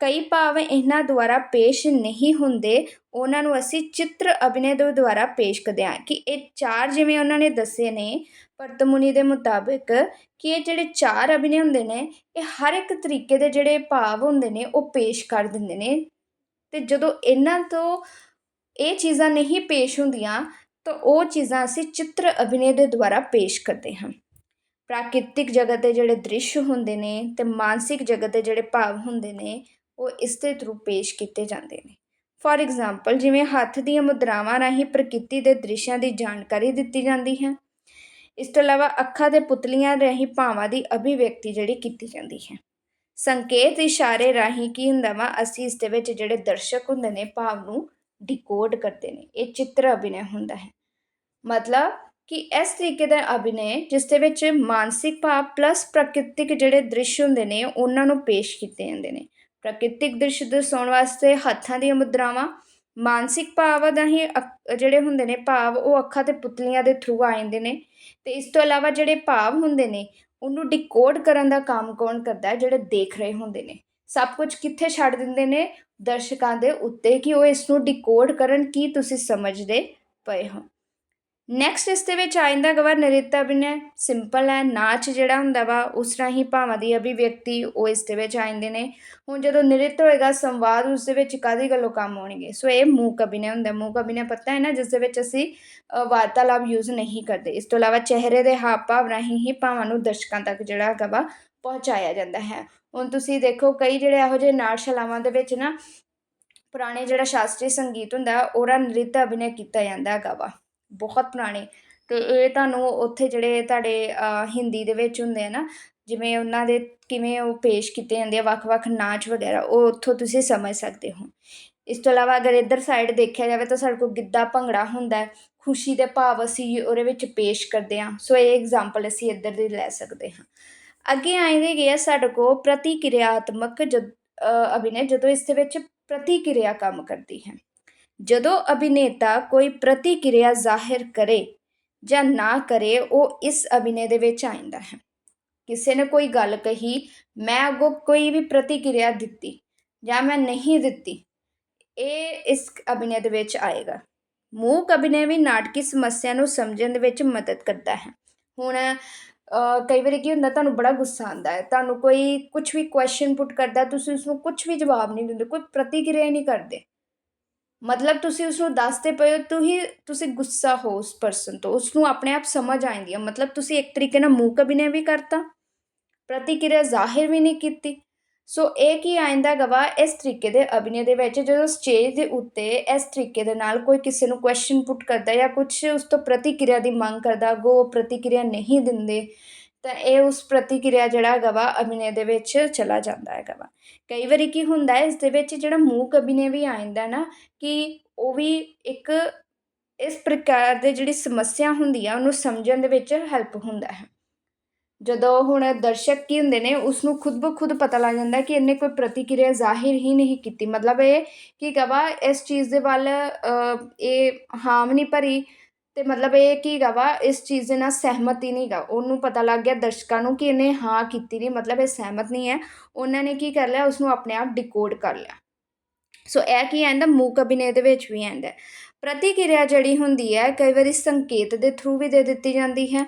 ਕਈ ਭਾਵ ਇਹਨਾਂ ਦੁਆਰਾ ਪੇਸ਼ ਨਹੀਂ ਹੁੰਦੇ, ਉਹਨਾਂ ਨੂੰ ਅਸੀਂ ਚਿੱਤਰ ਅਭਿਨੈ ਦੇ ਦੁਆਰਾ ਪੇਸ਼ ਕਰਦੇ ਹਾਂ ਕਿ ਇਹ ਚਾਰ ਜਿਵੇਂ ਉਹਨਾਂ ਨੇ ਦੱਸੇ ਨੇ ਪਰਤਮੁਨੀ ਦੇ ਮੁਤਾਬਿਕ ਕਿ ਇਹ ਜਿਹੜੇ ਚਾਰ ਅਭਿਨੈ ਹੁੰਦੇ ਨੇ, ਇਹ ਹਰ ਇੱਕ ਤਰੀਕੇ ਦੇ ਜਿਹੜੇ ਭਾਵ ਹੁੰਦੇ ਨੇ, ਉਹ ਪੇਸ਼ ਕਰ ਦਿੰਦੇ ਨੇ। ਤੇ ਜਦੋਂ ਇਹਨਾਂ ਤੋਂ ਇਹ ਚੀਜ਼ਾਂ ਨਹੀਂ ਪੇਸ਼ ਹੁੰਦੀਆਂ, ਤਾਂ ਉਹ ਚੀਜ਼ਾਂ ਅਸੀਂ ਚਿੱਤਰ ਅਭਿਨੈ ਦੇ ਦੁਆਰਾ ਪੇਸ਼ ਕਰਦੇ ਹਾਂ। ਪ੍ਰਾਕਿਰਤਿਕ ਜਗਤ ਦੇ ਜਿਹੜੇ ਦ੍ਰਿਸ਼ ਹੁੰਦੇ ਨੇ ਤੇ ਮਾਨਸਿਕ ਜਗਤ ਦੇ ਜਿਹੜੇ ਭਾਵ ਹੁੰਦੇ ਨੇ ਉਹ ਇਸ ਦੇ ਥਰੂ ਪੇਸ਼ ਕੀਤੇ ਜਾਂਦੇ ਨੇ। ਫੋਰ ਐਗਜ਼ਾਮਪਲ ਜਿਵੇਂ ਹੱਥ ਦੀਆਂ ਮੁਦਰਾਵਾਂ ਰਾਹੀਂ ਪ੍ਰਕਿਰਤੀ ਦੇ ਦ੍ਰਿਸ਼ਾਂ ਦੀ ਜਾਣਕਾਰੀ ਦਿੱਤੀ ਜਾਂਦੀ ਹੈ। ਇਸ ਤੋਂ ਇਲਾਵਾ ਅੱਖਾਂ ਦੇ ਪੁਤਲੀਆਂ ਰਾਹੀਂ ਭਾਵਾਂ ਦੀ ਅਭਿਵਿਅਕਤੀ ਜਿਹੜੀ ਕੀਤੀ ਜਾਂਦੀ ਹੈ। ਸੰਕੇਤ ਇਸ਼ਾਰੇ ਰਾਹੀਂ ਕੀ ਹੁੰਦਾ ਵਾ? ਅਸੀਂ ਇਸ ਦੇ ਵਿੱਚ ਜਿਹੜੇ ਦਰਸ਼ਕ ਹੁੰਦੇ ਨੇ, ਭਾਵ ਨੂੰ ਡਿਕੋਡ ਕਰਦੇ ਨੇ। ਇਹ ਚਿੱਤਰ ਅਭਿਨੈ ਹੁੰਦਾ ਹੈ। ਮਤਲਬ ਕਿ ਇਸ ਤਰੀਕੇ ਦਾ ਅਭਿਨੈ, ਜਿਸ ਦੇ ਵਿੱਚ ਮਾਨਸਿਕ ਭਾਵ ਪਲੱਸ ਪ੍ਰਕਿਰਤਿਕ ਜਿਹੜੇ ਦ੍ਰਿਸ਼ ਹੁੰਦੇ ਨੇ, ਉਹਨਾਂ ਨੂੰ ਪੇਸ਼ ਕੀਤੇ ਜਾਂਦੇ ਨੇ। ਪ੍ਰਕਿਰਤਿਕ ਦ੍ਰਿਸ਼ ਦਰਸਾਉਣ ਵਾਸਤੇ ਹੱਥਾਂ ਦੀਆਂ ਮੁਦਰਾਵਾਂ, ਮਾਨਸਿਕ ਭਾਵਾਂ ਦਾ ਹੀ ਜਿਹੜੇ ਹੁੰਦੇ ਨੇ ਭਾਵ, ਉਹ ਅੱਖਾਂ ਤੇ ਪੁਤਲੀਆਂ ਦੇ ਥਰੂ ਆ ਜਾਂਦੇ ਨੇ। ਤੇ ਇਸ ਤੋਂ ਇਲਾਵਾ ਜਿਹੜੇ ਭਾਵ ਹੁੰਦੇ ਨੇ, ਉਹਨੂੰ ਡਿਕੋਡ ਕਰਨ ਦਾ ਕੰਮ ਕੌਣ ਕਰਦਾ ਹੈ ਜਿਹੜੇ ਦੇਖ ਰਹੇ ਹੁੰਦੇ ਨੇ। ਸਭ ਕੁਝ ਕਿੱਥੇ ਛੱਡ ਦਿੰਦੇ ਨੇ? ਦਰਸ਼ਕਾਂ ਦੇ ਉੱਤੇ, ਕਿ ਉਹ ਇਸ ਨੂੰ ਡਿਕੋਡ ਕਰਨ ਕੀ ਤੁਸੀਂ ਸਮਝਦੇ ਪਏ ਹੋ। ਨੈਕਸਟ ਇਸ ਦੇ ਵਿੱਚ ਆ ਜਾਂਦਾ ਗਵਾ ਨ੍ਰਿਤ ਅਭਿਨੈ ਸਿੰਪਲ ਹੈ, ਨਾਚ ਜਿਹੜਾ ਹੁੰਦਾ ਵਾ, ਉਸ ਰਾਹੀਂ ਭਾਵਾਂ ਦੀ ਅਭਿਵਿਅਕਤੀ ਉਹ ਇਸ ਦੇ ਵਿੱਚ ਆ ਜਾਂਦੇ ਨੇ। ਹੁਣ ਜਦੋਂ ਨ੍ਰਿਤ ਹੋਏਗਾ, ਸੰਵਾਦ ਉਸ ਦੇ ਵਿੱਚ ਕਾਦੀ ਗੱਲੋਂ ਕੰਮ ਆਉਣਗੇ? ਸੋ ਇਹ ਮੂਕ ਅਭਿਨੈ ਹੁੰਦਾ। ਮੂਕ ਅਭਿਨੈ ਪਤਾ ਹੈ ਨਾ, ਜਿਸ ਦੇ ਵਿੱਚ ਅਸੀਂ ਵਾਰਤਾਲਾਪ ਯੂਜ਼ ਨਹੀਂ ਕਰਦੇ। ਇਸ ਤੋਂ ਇਲਾਵਾ ਚਿਹਰੇ ਦੇ ਹਾਵ ਭਾਵ ਰਾਹੀਂ ਹੀ ਭਾਵਾਂ ਨੂੰ ਦਰਸ਼ਕਾਂ ਤੱਕ ਜਿਹੜਾ ਹੈਗਾ ਵਾ, ਪਹੁੰਚਾਇਆ ਜਾਂਦਾ ਹੈ। ਹੁਣ ਤੁਸੀਂ ਦੇਖੋ, ਕਈ ਜਿਹੜੇ ਇਹੋ ਜਿਹੇ ਨਾਟਸ਼ਾਲਾਵਾਂ ਦੇ ਵਿੱਚ ਨਾ, ਪੁਰਾਣੇ ਜਿਹੜਾ ਸ਼ਾਸਤਰੀ ਸੰਗੀਤ ਹੁੰਦਾ, ਉਹਦਾ ਨ੍ਰਿਤ ਅਭਿਨੈ ਕੀਤਾ ਜਾਂਦਾ ਹੈਗਾ ਵਾ। ਬਹੁਤ ਪੁਰਾਣੇ। ਤੇ ਇਹ ਤੁਹਾਨੂੰ ਉੱਥੇ ਜਿਹੜੇ ਤੁਹਾਡੇ ਹਿੰਦੀ ਦੇ ਵਿੱਚ ਹੁੰਦੇ ਆ ਨਾ, ਜਿਵੇਂ ਉਹਨਾਂ ਦੇ ਕਿਵੇਂ ਉਹ ਪੇਸ਼ ਕੀਤੇ ਜਾਂਦੇ ਆ, ਵੱਖ-ਵੱਖ ਨਾਚ ਵਗੈਰਾ, ਉਹ ਉੱਥੋਂ ਤੁਸੀਂ ਸਮਝ ਸਕਦੇ ਹੋ। ਇਸ ਤੋਂ ਇਲਾਵਾ ਅਗਰ ਇੱਧਰ ਸਾਈਡ ਦੇਖਿਆ ਜਾਵੇ ਤਾਂ ਸਾਡੇ ਕੋਲ ਗਿੱਧਾ ਭੰਗੜਾ ਹੁੰਦਾ ਖੁਸ਼ੀ ਦੇ ਭਾਵ ਅਸੀਂ ਉਹਦੇ ਵਿੱਚ ਪੇਸ਼ ਕਰਦੇ ਹਾਂ। ਸੋ ਇਹ ਐਗਜ਼ਾਮਪਲ ਅਸੀਂ ਇੱਧਰ ਦੀ ਲੈ ਸਕਦੇ ਹਾਂ। ਅੱਗੇ ਆਏਗੇ ਗਿਆ ਸਾਡੇ ਕੋਲ ਪ੍ਰਤੀਕਿਰਿਆਤਮਕ ਜਦ ਅਭਿਨੈ, ਜਦੋਂ ਇਸ ਦੇ ਵਿੱਚ ਪ੍ਰਤੀਕਿਰਿਆ ਕੰਮ ਕਰਦੀ ਹੈ। ਜਦੋਂ ਅਭਿਨੇਤਾ ਕੋਈ ਪ੍ਰਤੀਕਿਰਿਆ ਜ਼ਾਹਿਰ ਕਰੇ ਜਾਂ ਨਾ ਕਰੇ, ਉਹ ਇਸ ਅਭਿਨੈ ਦੇ ਵਿੱਚ ਆਉਂਦਾ ਹੈ। ਕਿਸੇ ਨੇ ਕੋਈ ਗੱਲ ਕਹੀ, ਮੈਂ ਅੱਗੋਂ ਕੋਈ ਵੀ ਪ੍ਰਤੀਕਿਰਿਆ ਦਿੱਤੀ ਜਾਂ ਮੈਂ ਨਹੀਂ ਦਿੱਤੀ ਇਹ ਇਸ ਅਭਿਨੈ ਦੇ ਵਿੱਚ ਆਏਗਾ। ਮੂਕ ਅਭਿਨੈ ਵੀ ਨਾਟਕੀ ਸਮੱਸਿਆ ਨੂੰ ਸਮਝਣ ਦੇ ਵਿੱਚ ਮਦਦ ਕਰਦਾ ਹੈ। ਹੁਣ ਕਈ ਵਾਰੀ ਕੀ ਹੁੰਦਾ, ਤੁਹਾਨੂੰ ਬੜਾ ਗੁੱਸਾ ਆਉਂਦਾ ਹੈ, ਤੁਹਾਨੂੰ ਕੋਈ ਕੁਝ ਵੀ ਕੁਐਸਚਨ ਪੁੱਟ ਕਰਦਾ, ਤੁਸੀਂ ਉਸ ਨੂੰ ਕੁਝ ਵੀ ਜਵਾਬ ਨਹੀਂ ਦਿੰਦੇ, ਕੋਈ ਪ੍ਰਤੀਕਿਰਿਆ ਨਹੀਂ ਕਰਦੇ। ਮਤਲਬ ਤੁਸੀਂ ਉਸ ਨੂੰ ਦੱਸਦੇ ਪਏ ਹੋ ਤੁਸੀਂ ਤੁਸੀਂ ਗੁੱਸਾ ਹੋ ਉਸ ਪਰਸਨ ਤੋਂ ਉਸ ਨੂੰ ਆਪਣੇ ਆਪ ਸਮਝ ਆਉਂਦੀ ਹੈ ਮਤਲਬ ਤੁਸੀਂ ਇੱਕ ਤਰੀਕੇ ਨਾਲ ਮੂਕ ਅਭਿਨੈ ਵੀ ਕਰਤਾ, ਪ੍ਰਤੀਕਿਰਿਆ ਜ਼ਾਹਿਰ ਵੀ ਨਹੀਂ ਕੀਤੀ। ਸੋ ਇਹ ਕੀ ਆਇੰਦਾ ਗਵਾ ਇਸ ਤਰੀਕੇ ਦੇ ਅਭਿਨੈ ਦੇ ਵਿੱਚ ਜਦੋਂ ਸਟੇਜ ਦੇ ਉੱਤੇ ਇਸ ਤਰੀਕੇ ਦੇ ਨਾਲ ਕੋਈ ਕਿਸੇ ਨੂੰ ਕੁਐਸਚਨ ਪੁੱਟ ਕਰਦਾ ਜਾਂ ਕੁਝ ਉਸ ਤੋਂ ਪ੍ਰਤੀਕਿਰਿਆ ਦੀ ਮੰਗ ਕਰਦਾ ਗੋ ਪ੍ਰਤੀਕਿਰਿਆ ਨਹੀਂ ਦਿੰਦੇ ਤਾਂ ਇਹ ਉਸ ਪ੍ਰਤੀਕਿਰਿਆ ਜਿਹੜਾ ਹੈਗਾ ਵਾ ਅਭਿਨੈ ਦੇ ਵਿੱਚ ਚਲਾ ਜਾਂਦਾ ਹੈਗਾ ਵਾ। ਕਈ ਵਾਰੀ ਕੀ ਹੁੰਦਾ ਇਸ ਦੇ ਵਿੱਚ ਜਿਹੜਾ ਮੂਕ ਅਭਿਨੈ ਵੀ ਆ ਜਾਂਦਾ ਨਾ ਕਿ ਉਹ ਵੀ ਇੱਕ ਇਸ ਪ੍ਰਕਾਰ ਦੇ ਜਿਹੜੀ ਸਮੱਸਿਆ ਹੁੰਦੀ ਆ, ਉਹਨੂੰ ਸਮਝਣ ਦੇ ਵਿੱਚ ਹੈਲਪ ਹੁੰਦਾ ਹੈ। ਜਦੋਂ ਹੁਣ ਦਰਸ਼ਕ ਕੀ ਹੁੰਦੇ ਨੇ ਉਸ ਨੂੰ ਖੁਦ ਬ ਖੁਦ ਪਤਾ ਲੱਗ ਜਾਂਦਾ ਕਿ ਇਹਨੇ ਕੋਈ ਪ੍ਰਤੀਕਿਰਿਆ ਜ਼ਾਹਿਰ ਹੀ ਨਹੀਂ ਕੀਤੀ। ਮਤਲਬ ਇਹ ਕਿ ਗਵਾ ਇਸ ਚੀਜ਼ ਦੇ ਵੱਲ ਇਹ ਹਾਮ ਨਹੀਂ ਭਰੀ। ਤੇ ਮਤਲਬ ਇਹ ਕੀ ਗਾ ਵਾ, ਇਸ ਚੀਜ਼ ਦੇ ਨਾਲ ਸਹਿਮਤ ਹੀ ਨਹੀਂ ਗਾ। ਉਹਨੂੰ ਪਤਾ ਲੱਗ ਗਿਆ ਦਰਸ਼ਕਾਂ ਨੂੰ ਕਿ ਇਹਨੇ ਹਾਂ ਕੀਤੀ ਨਹੀਂ, ਮਤਲਬ ਇਹ ਸਹਿਮਤ ਨਹੀਂ ਹੈ। ਉਹਨਾਂ ਨੇ ਕੀ ਕਰ ਲਿਆ ਉਸ ਨੂੰ ਆਪਣੇ ਆਪ ਡਿਕੋਡ ਕਰ ਲਿਆ। ਸੋ ਇਹ ਕੀ ਆਂਦਾ ਮੂਕ ਅਭਿਨੈ ਦੇ ਵਿੱਚ ਵੀ ਆਂਦਾ ਪ੍ਰਤੀਕਿਰਿਆ ਜਿਹੜੀ ਹੁੰਦੀ ਹੈ, ਕਈ ਵਾਰੀ ਸੰਕੇਤ ਦੇ ਥਰੂ ਵੀ ਦੇ ਦਿੱਤੀ ਜਾਂਦੀ ਹੈ।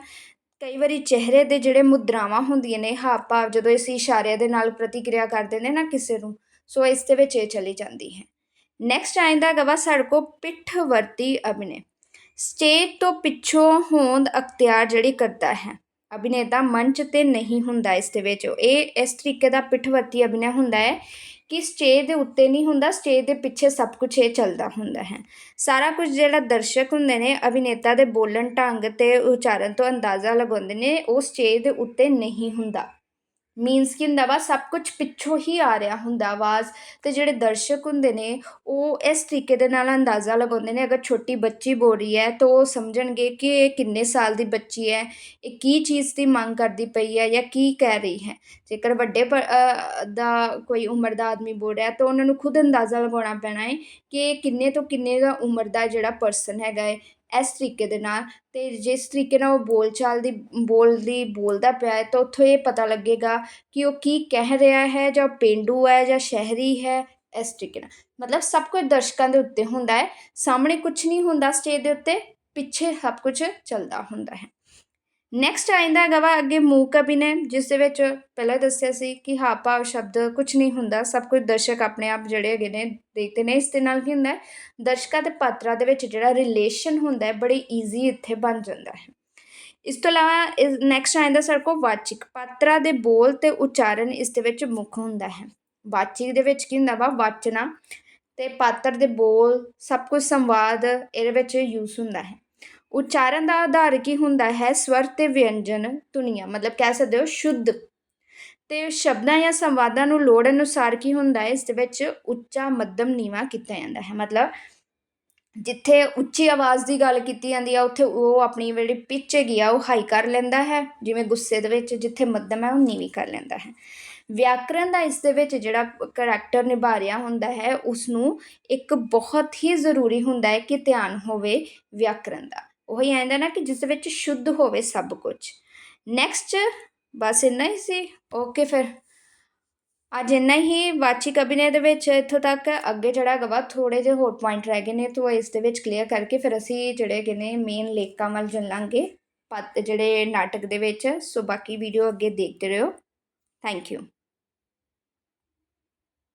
ਕਈ ਵਾਰੀ ਚਿਹਰੇ ਦੇ ਜਿਹੜੇ ਮੁਦਰਾਵਾਂ ਹੁੰਦੀਆਂ ਨੇ ਹਾਵ ਭਾਵ ਜਦੋਂ ਅਸੀਂ ਇਸ਼ਾਰਿਆਂ ਦੇ ਨਾਲ ਪ੍ਰਤੀਕਿਰਿਆ ਕਰਦੇ ਨੇ ਨਾ ਕਿਸੇ ਨੂੰ ਸੋ ਇਸ ਦੇ ਵਿੱਚ ਇਹ ਚਲੀ ਜਾਂਦੀ ਹੈ। ਨੈਕਸਟ ਆਇੰਦਾ ਗਵਾ ਸਾਡੇ ਕੋ ਪਿੱਠ ਵਰਤੀ ਅਭਿਨੈ। ਸਟੇਜ ਤੋਂ ਪਿੱਛੋਂ ਹੋਂਦ ਅਖਤਿਆਰ ਜਿਹੜੀ ਕਰਦਾ ਹੈ। ਅਭਿਨੇਤਾ ਮੰਚ ਤੇ ਨਹੀਂ ਹੁੰਦਾ ਇਸ ਦੇ ਵਿੱਚ। ਇਹ ਇਸ ਤਰੀਕੇ ਦਾ ਪਿੱਠਵਰਤੀ ਅਭਿਨੈ ਹੁੰਦਾ ਹੈ ਕਿ ਸਟੇਜ ਦੇ ਉੱਤੇ ਨਹੀਂ ਹੁੰਦਾ, ਸਟੇਜ ਦੇ ਪਿੱਛੇ ਸਭ ਕੁਝ ਇਹ ਚੱਲਦਾ ਹੁੰਦਾ ਹੈ। ਸਾਰਾ ਕੁਝ ਜਿਹੜਾ ਦਰਸ਼ਕ ਹੁੰਦੇ ਨੇ, ਅਭਿਨੇਤਾ ਦੇ ਬੋਲਣ ਢੰਗ ਤੇ ਉਚਾਰਨ ਤੋਂ ਅੰਦਾਜ਼ਾ ਲਗਾਉਂਦੇ ਨੇ, ਉਹ ਸਟੇਜ ਦੇ ਉੱਤੇ ਨਹੀਂ ਹੁੰਦਾ। ਮੀਨਸ ਕੀ ਹੁੰਦਾ ਵਾ? ਸਭ ਕੁਝ ਪਿੱਛੋਂ ਹੀ ਆ ਰਿਹਾ ਹੁੰਦਾ ਆਵਾਜ਼ ਤੇ ਜਿਹੜੇ ਦਰਸ਼ਕ ਹੁੰਦੇ ਨੇ, ਉਹ ਇਸ ਤਰੀਕੇ ਦੇ ਨਾਲ ਅੰਦਾਜ਼ਾ ਲਗਾਉਂਦੇ ਨੇ, ਅਗਰ ਛੋਟੀ ਬੱਚੀ ਬੋਲ ਰਹੀ ਹੈ, ਤਾਂ ਉਹ ਸਮਝਣਗੇ ਕਿ ਇਹ ਕਿੰਨੇ ਸਾਲ ਦੀ ਬੱਚੀ ਹੈ, ਇਹ ਕੀ ਚੀਜ਼ ਦੀ ਮੰਗ ਕਰਦੀ ਪਈ ਹੈ ਜਾਂ ਕੀ ਕਹਿ ਰਹੀ ਹੈ। ਜੇਕਰ ਵੱਡੇ ਪ- ਦਾ ਕੋਈ ਉਮਰ ਦਾ ਆਦਮੀ ਬੋਲ ਰਿਹਾ, ਤਾਂ ਉਹਨਾਂ ਨੂੰ ਖੁਦ ਅੰਦਾਜ਼ਾ ਲਗਾਉਣਾ ਪੈਣਾ ਹੈ ਕਿ ਕਿੰਨੇ ਤੋਂ ਕਿੰਨੇ ਦਾ ਉਮਰ ਦਾ ਜਿਹੜਾ ਪਰਸਨ ਹੈਗਾ ਹੈ ਇਸ ਤਰੀਕੇ ਦੇ ਨਾਲ ਅਤੇ ਜਿਸ ਤਰੀਕੇ ਨਾਲ ਉਹ ਬੋਲਚਾਲ ਦੀ, ਬੋਲਦੀ, ਬੋਲਦਾ ਪਿਆ ਹੈ, ਤਾਂ ਉੱਥੋਂ ਇਹ ਪਤਾ ਲੱਗੇਗਾ ਕਿ ਉਹ ਕੀ ਕਹਿ ਰਿਹਾ ਹੈ, ਜਾਂ ਉਹ ਪੇਂਡੂ ਹੈ, ਜਾਂ ਸ਼ਹਿਰੀ ਹੈ, ਇਸ ਤਰੀਕੇ ਨਾਲ। ਮਤਲਬ ਸਭ ਕੁਝ ਦਰਸ਼ਕਾਂ ਦੇ ਉੱਤੇ ਹੁੰਦਾ ਹੈ, ਸਾਹਮਣੇ ਕੁਝ ਨਹੀਂ ਹੁੰਦਾ ਸਟੇਜ ਦੇ ਉੱਤੇ, ਪਿੱਛੇ ਸਭ ਕੁਝ ਚੱਲਦਾ ਹੁੰਦਾ ਹੈ। ਨੈਕਸਟ ਆਇੰਦਾ ਹੈਗਾ ਵਾ ਅੱਗੇ ਮੂਕ ਅਭਿਨੈ ਜਿਸ ਦੇ ਵਿੱਚ ਪਹਿਲਾਂ ਦੱਸਿਆ ਸੀ ਕਿ ਹਾਵ ਭਾਵ ਸ਼ਬਦ ਕੁਝ ਨਹੀਂ ਹੁੰਦਾ, ਸਭ ਕੁਝ ਦਰਸ਼ਕ ਆਪਣੇ ਆਪ ਜਿਹੜੇ ਹੈਗੇ ਨੇ ਦੇਖਦੇ ਨੇ, ਇਸ ਦੇ ਨਾਲ ਕੀ ਹੁੰਦਾ ਦਰਸ਼ਕਾਂ ਤੇ ਪਾਤਰਾਂ ਦੇ ਵਿੱਚ ਜਿਹੜਾ ਰਿਲੇਸ਼ਨ ਹੁੰਦਾ ਹੈ, ਬੜੀ ਈਜ਼ੀ ਇੱਥੇ ਬਣ ਜਾਂਦਾ ਹੈ। ਇਸ ਤੋਂ ਇਲਾਵਾ ਇਸ ਨੈਕਸਟ ਆਇੰਦਾ ਸਾਡੇ ਕੋਲ ਵਾਚਿਕ, ਪਾਤਰਾਂ ਦੇ ਬੋਲ ਤੇ ਉਚਾਰਨ ਇਸ ਦੇ ਵਿੱਚ ਮੁੱਖ ਹੁੰਦਾ ਹੈ। ਵਾਚਿਕ ਦੇ ਵਿੱਚ ਕੀ ਹੁੰਦਾ ਵਾ, ਵਾਚਨਾ ਤੇ ਪਾਤਰ ਦੇ ਬੋਲ, ਸਭ ਕੁਝ ਸੰਵਾਦ, ਇਹਦੇ ਵਿੱਚ ਯੂਜ਼ ਹੁੰਦਾ ਹੈ। ਉਚਾਰਨ ਦਾ ਆਧਾਰ ਕੀ ਹੁੰਦਾ ਹੈ? ਸਵਰ ਤੇ ਵਿਅੰਜਨ ਧੁਨੀਆਂ, ਮਤਲਬ ਕਹਿ ਸਕਦੇ ਹੋ ਸ਼ੁੱਧ। ਤੇ ਸ਼ਬਦਾਂ ਜਾਂ ਸੰਵਾਦਾਂ ਨੂੰ ਲੋੜ ਅਨੁਸਾਰ ਕੀ ਹੁੰਦਾ ਹੈ? ਇਸ ਦੇ ਵਿੱਚ ਉੱਚਾ, ਮੱਧਮ, ਨੀਵਾ ਕੀਤਾ ਜਾਂਦਾ ਹੈ। ਮਤਲਬ ਜਿੱਥੇ ਉੱਚੀ ਆਵਾਜ਼ ਦੀ ਗੱਲ ਕੀਤੀ ਜਾਂਦੀ ਆ, ਉੱਥੇ ਉਹ ਆਪਣੀ ਜਿਹੜੀ ਪਿੱਚ ਹੈਗੀ ਆ, ਉਹ ਹਾਈ ਕਰ ਲੈਂਦਾ ਹੈ। ਜਿਵੇਂ ਗੁੱਸੇ ਦੇ ਵਿੱਚ ਜਿੱਥੇ ਮੱਧਮ ਹੈ, ਉਹ ਨੀਵੀਂ ਕਰ ਲੈਂਦਾ ਹੈ। ਵਿਆਕਰਣ ਦਾ ਇਸ ਦੇ ਵਿੱਚ ਜਿਹੜਾ ਕਰੈਕਟਰ ਨਿਭਾ ਰਿਹਾ ਹੁੰਦਾ ਹੈ ਉਸ ਨੂੰ ਇੱਕ ਬਹੁਤ ਹੀ ਜ਼ਰੂਰੀ ਹੁੰਦਾ ਹੈ ਕਿ ਧਿਆਨ ਹੋਵੇ ਵਿਆਕਰਣ ਦਾ। ਉਹੀ ਆਂਦਾ ਨਾ ਕਿ ਜਿਸ ਵਿੱਚ ਸ਼ੁੱਧ ਹੋਵੇ ਸਭ ਕੁਝ ਨੈਕਸਟ ਬਸ ਇੰਨਾ ਹੀ ਸੀ। ਓਕੇ ਫਿਰ। ਅੱਜ ਇੰਨਾ ਹੀ। ਵਾਚੀ ਅਭਿਨੈ ਦੇ ਵਿੱਚ ਇੱਥੋਂ ਤੱਕ ਅੱਗੇ ਜਿਹੜਾ ਹੈਗਾ ਵਾ ਥੋੜੇ ਜਿਹੇ ਹੋਰ ਪੁਆਇੰਟ ਰਹਿ ਗਏ ਨੇ, ਤੋਂ ਇਸ ਦੇ ਵਿੱਚ ਕਲੀਅਰ ਕਰਕੇ ਫਿਰ ਅਸੀਂ ਜਿਹੜੇ ਹੈਗੇ ਨੇ ਮੇਨ ਲੇਖਕਾਂ ਵੱਲ ਚੱਲਾਂਗੇ। ਪਤ, ਜਿਹੜੇ ਨਾਟਕ ਦੇ ਵਿੱਚ। ਸੋ ਬਾਕੀ ਵੀਡੀਓ ਅੱਗੇ ਦੇਖਦੇ ਰਹੋ। Thank you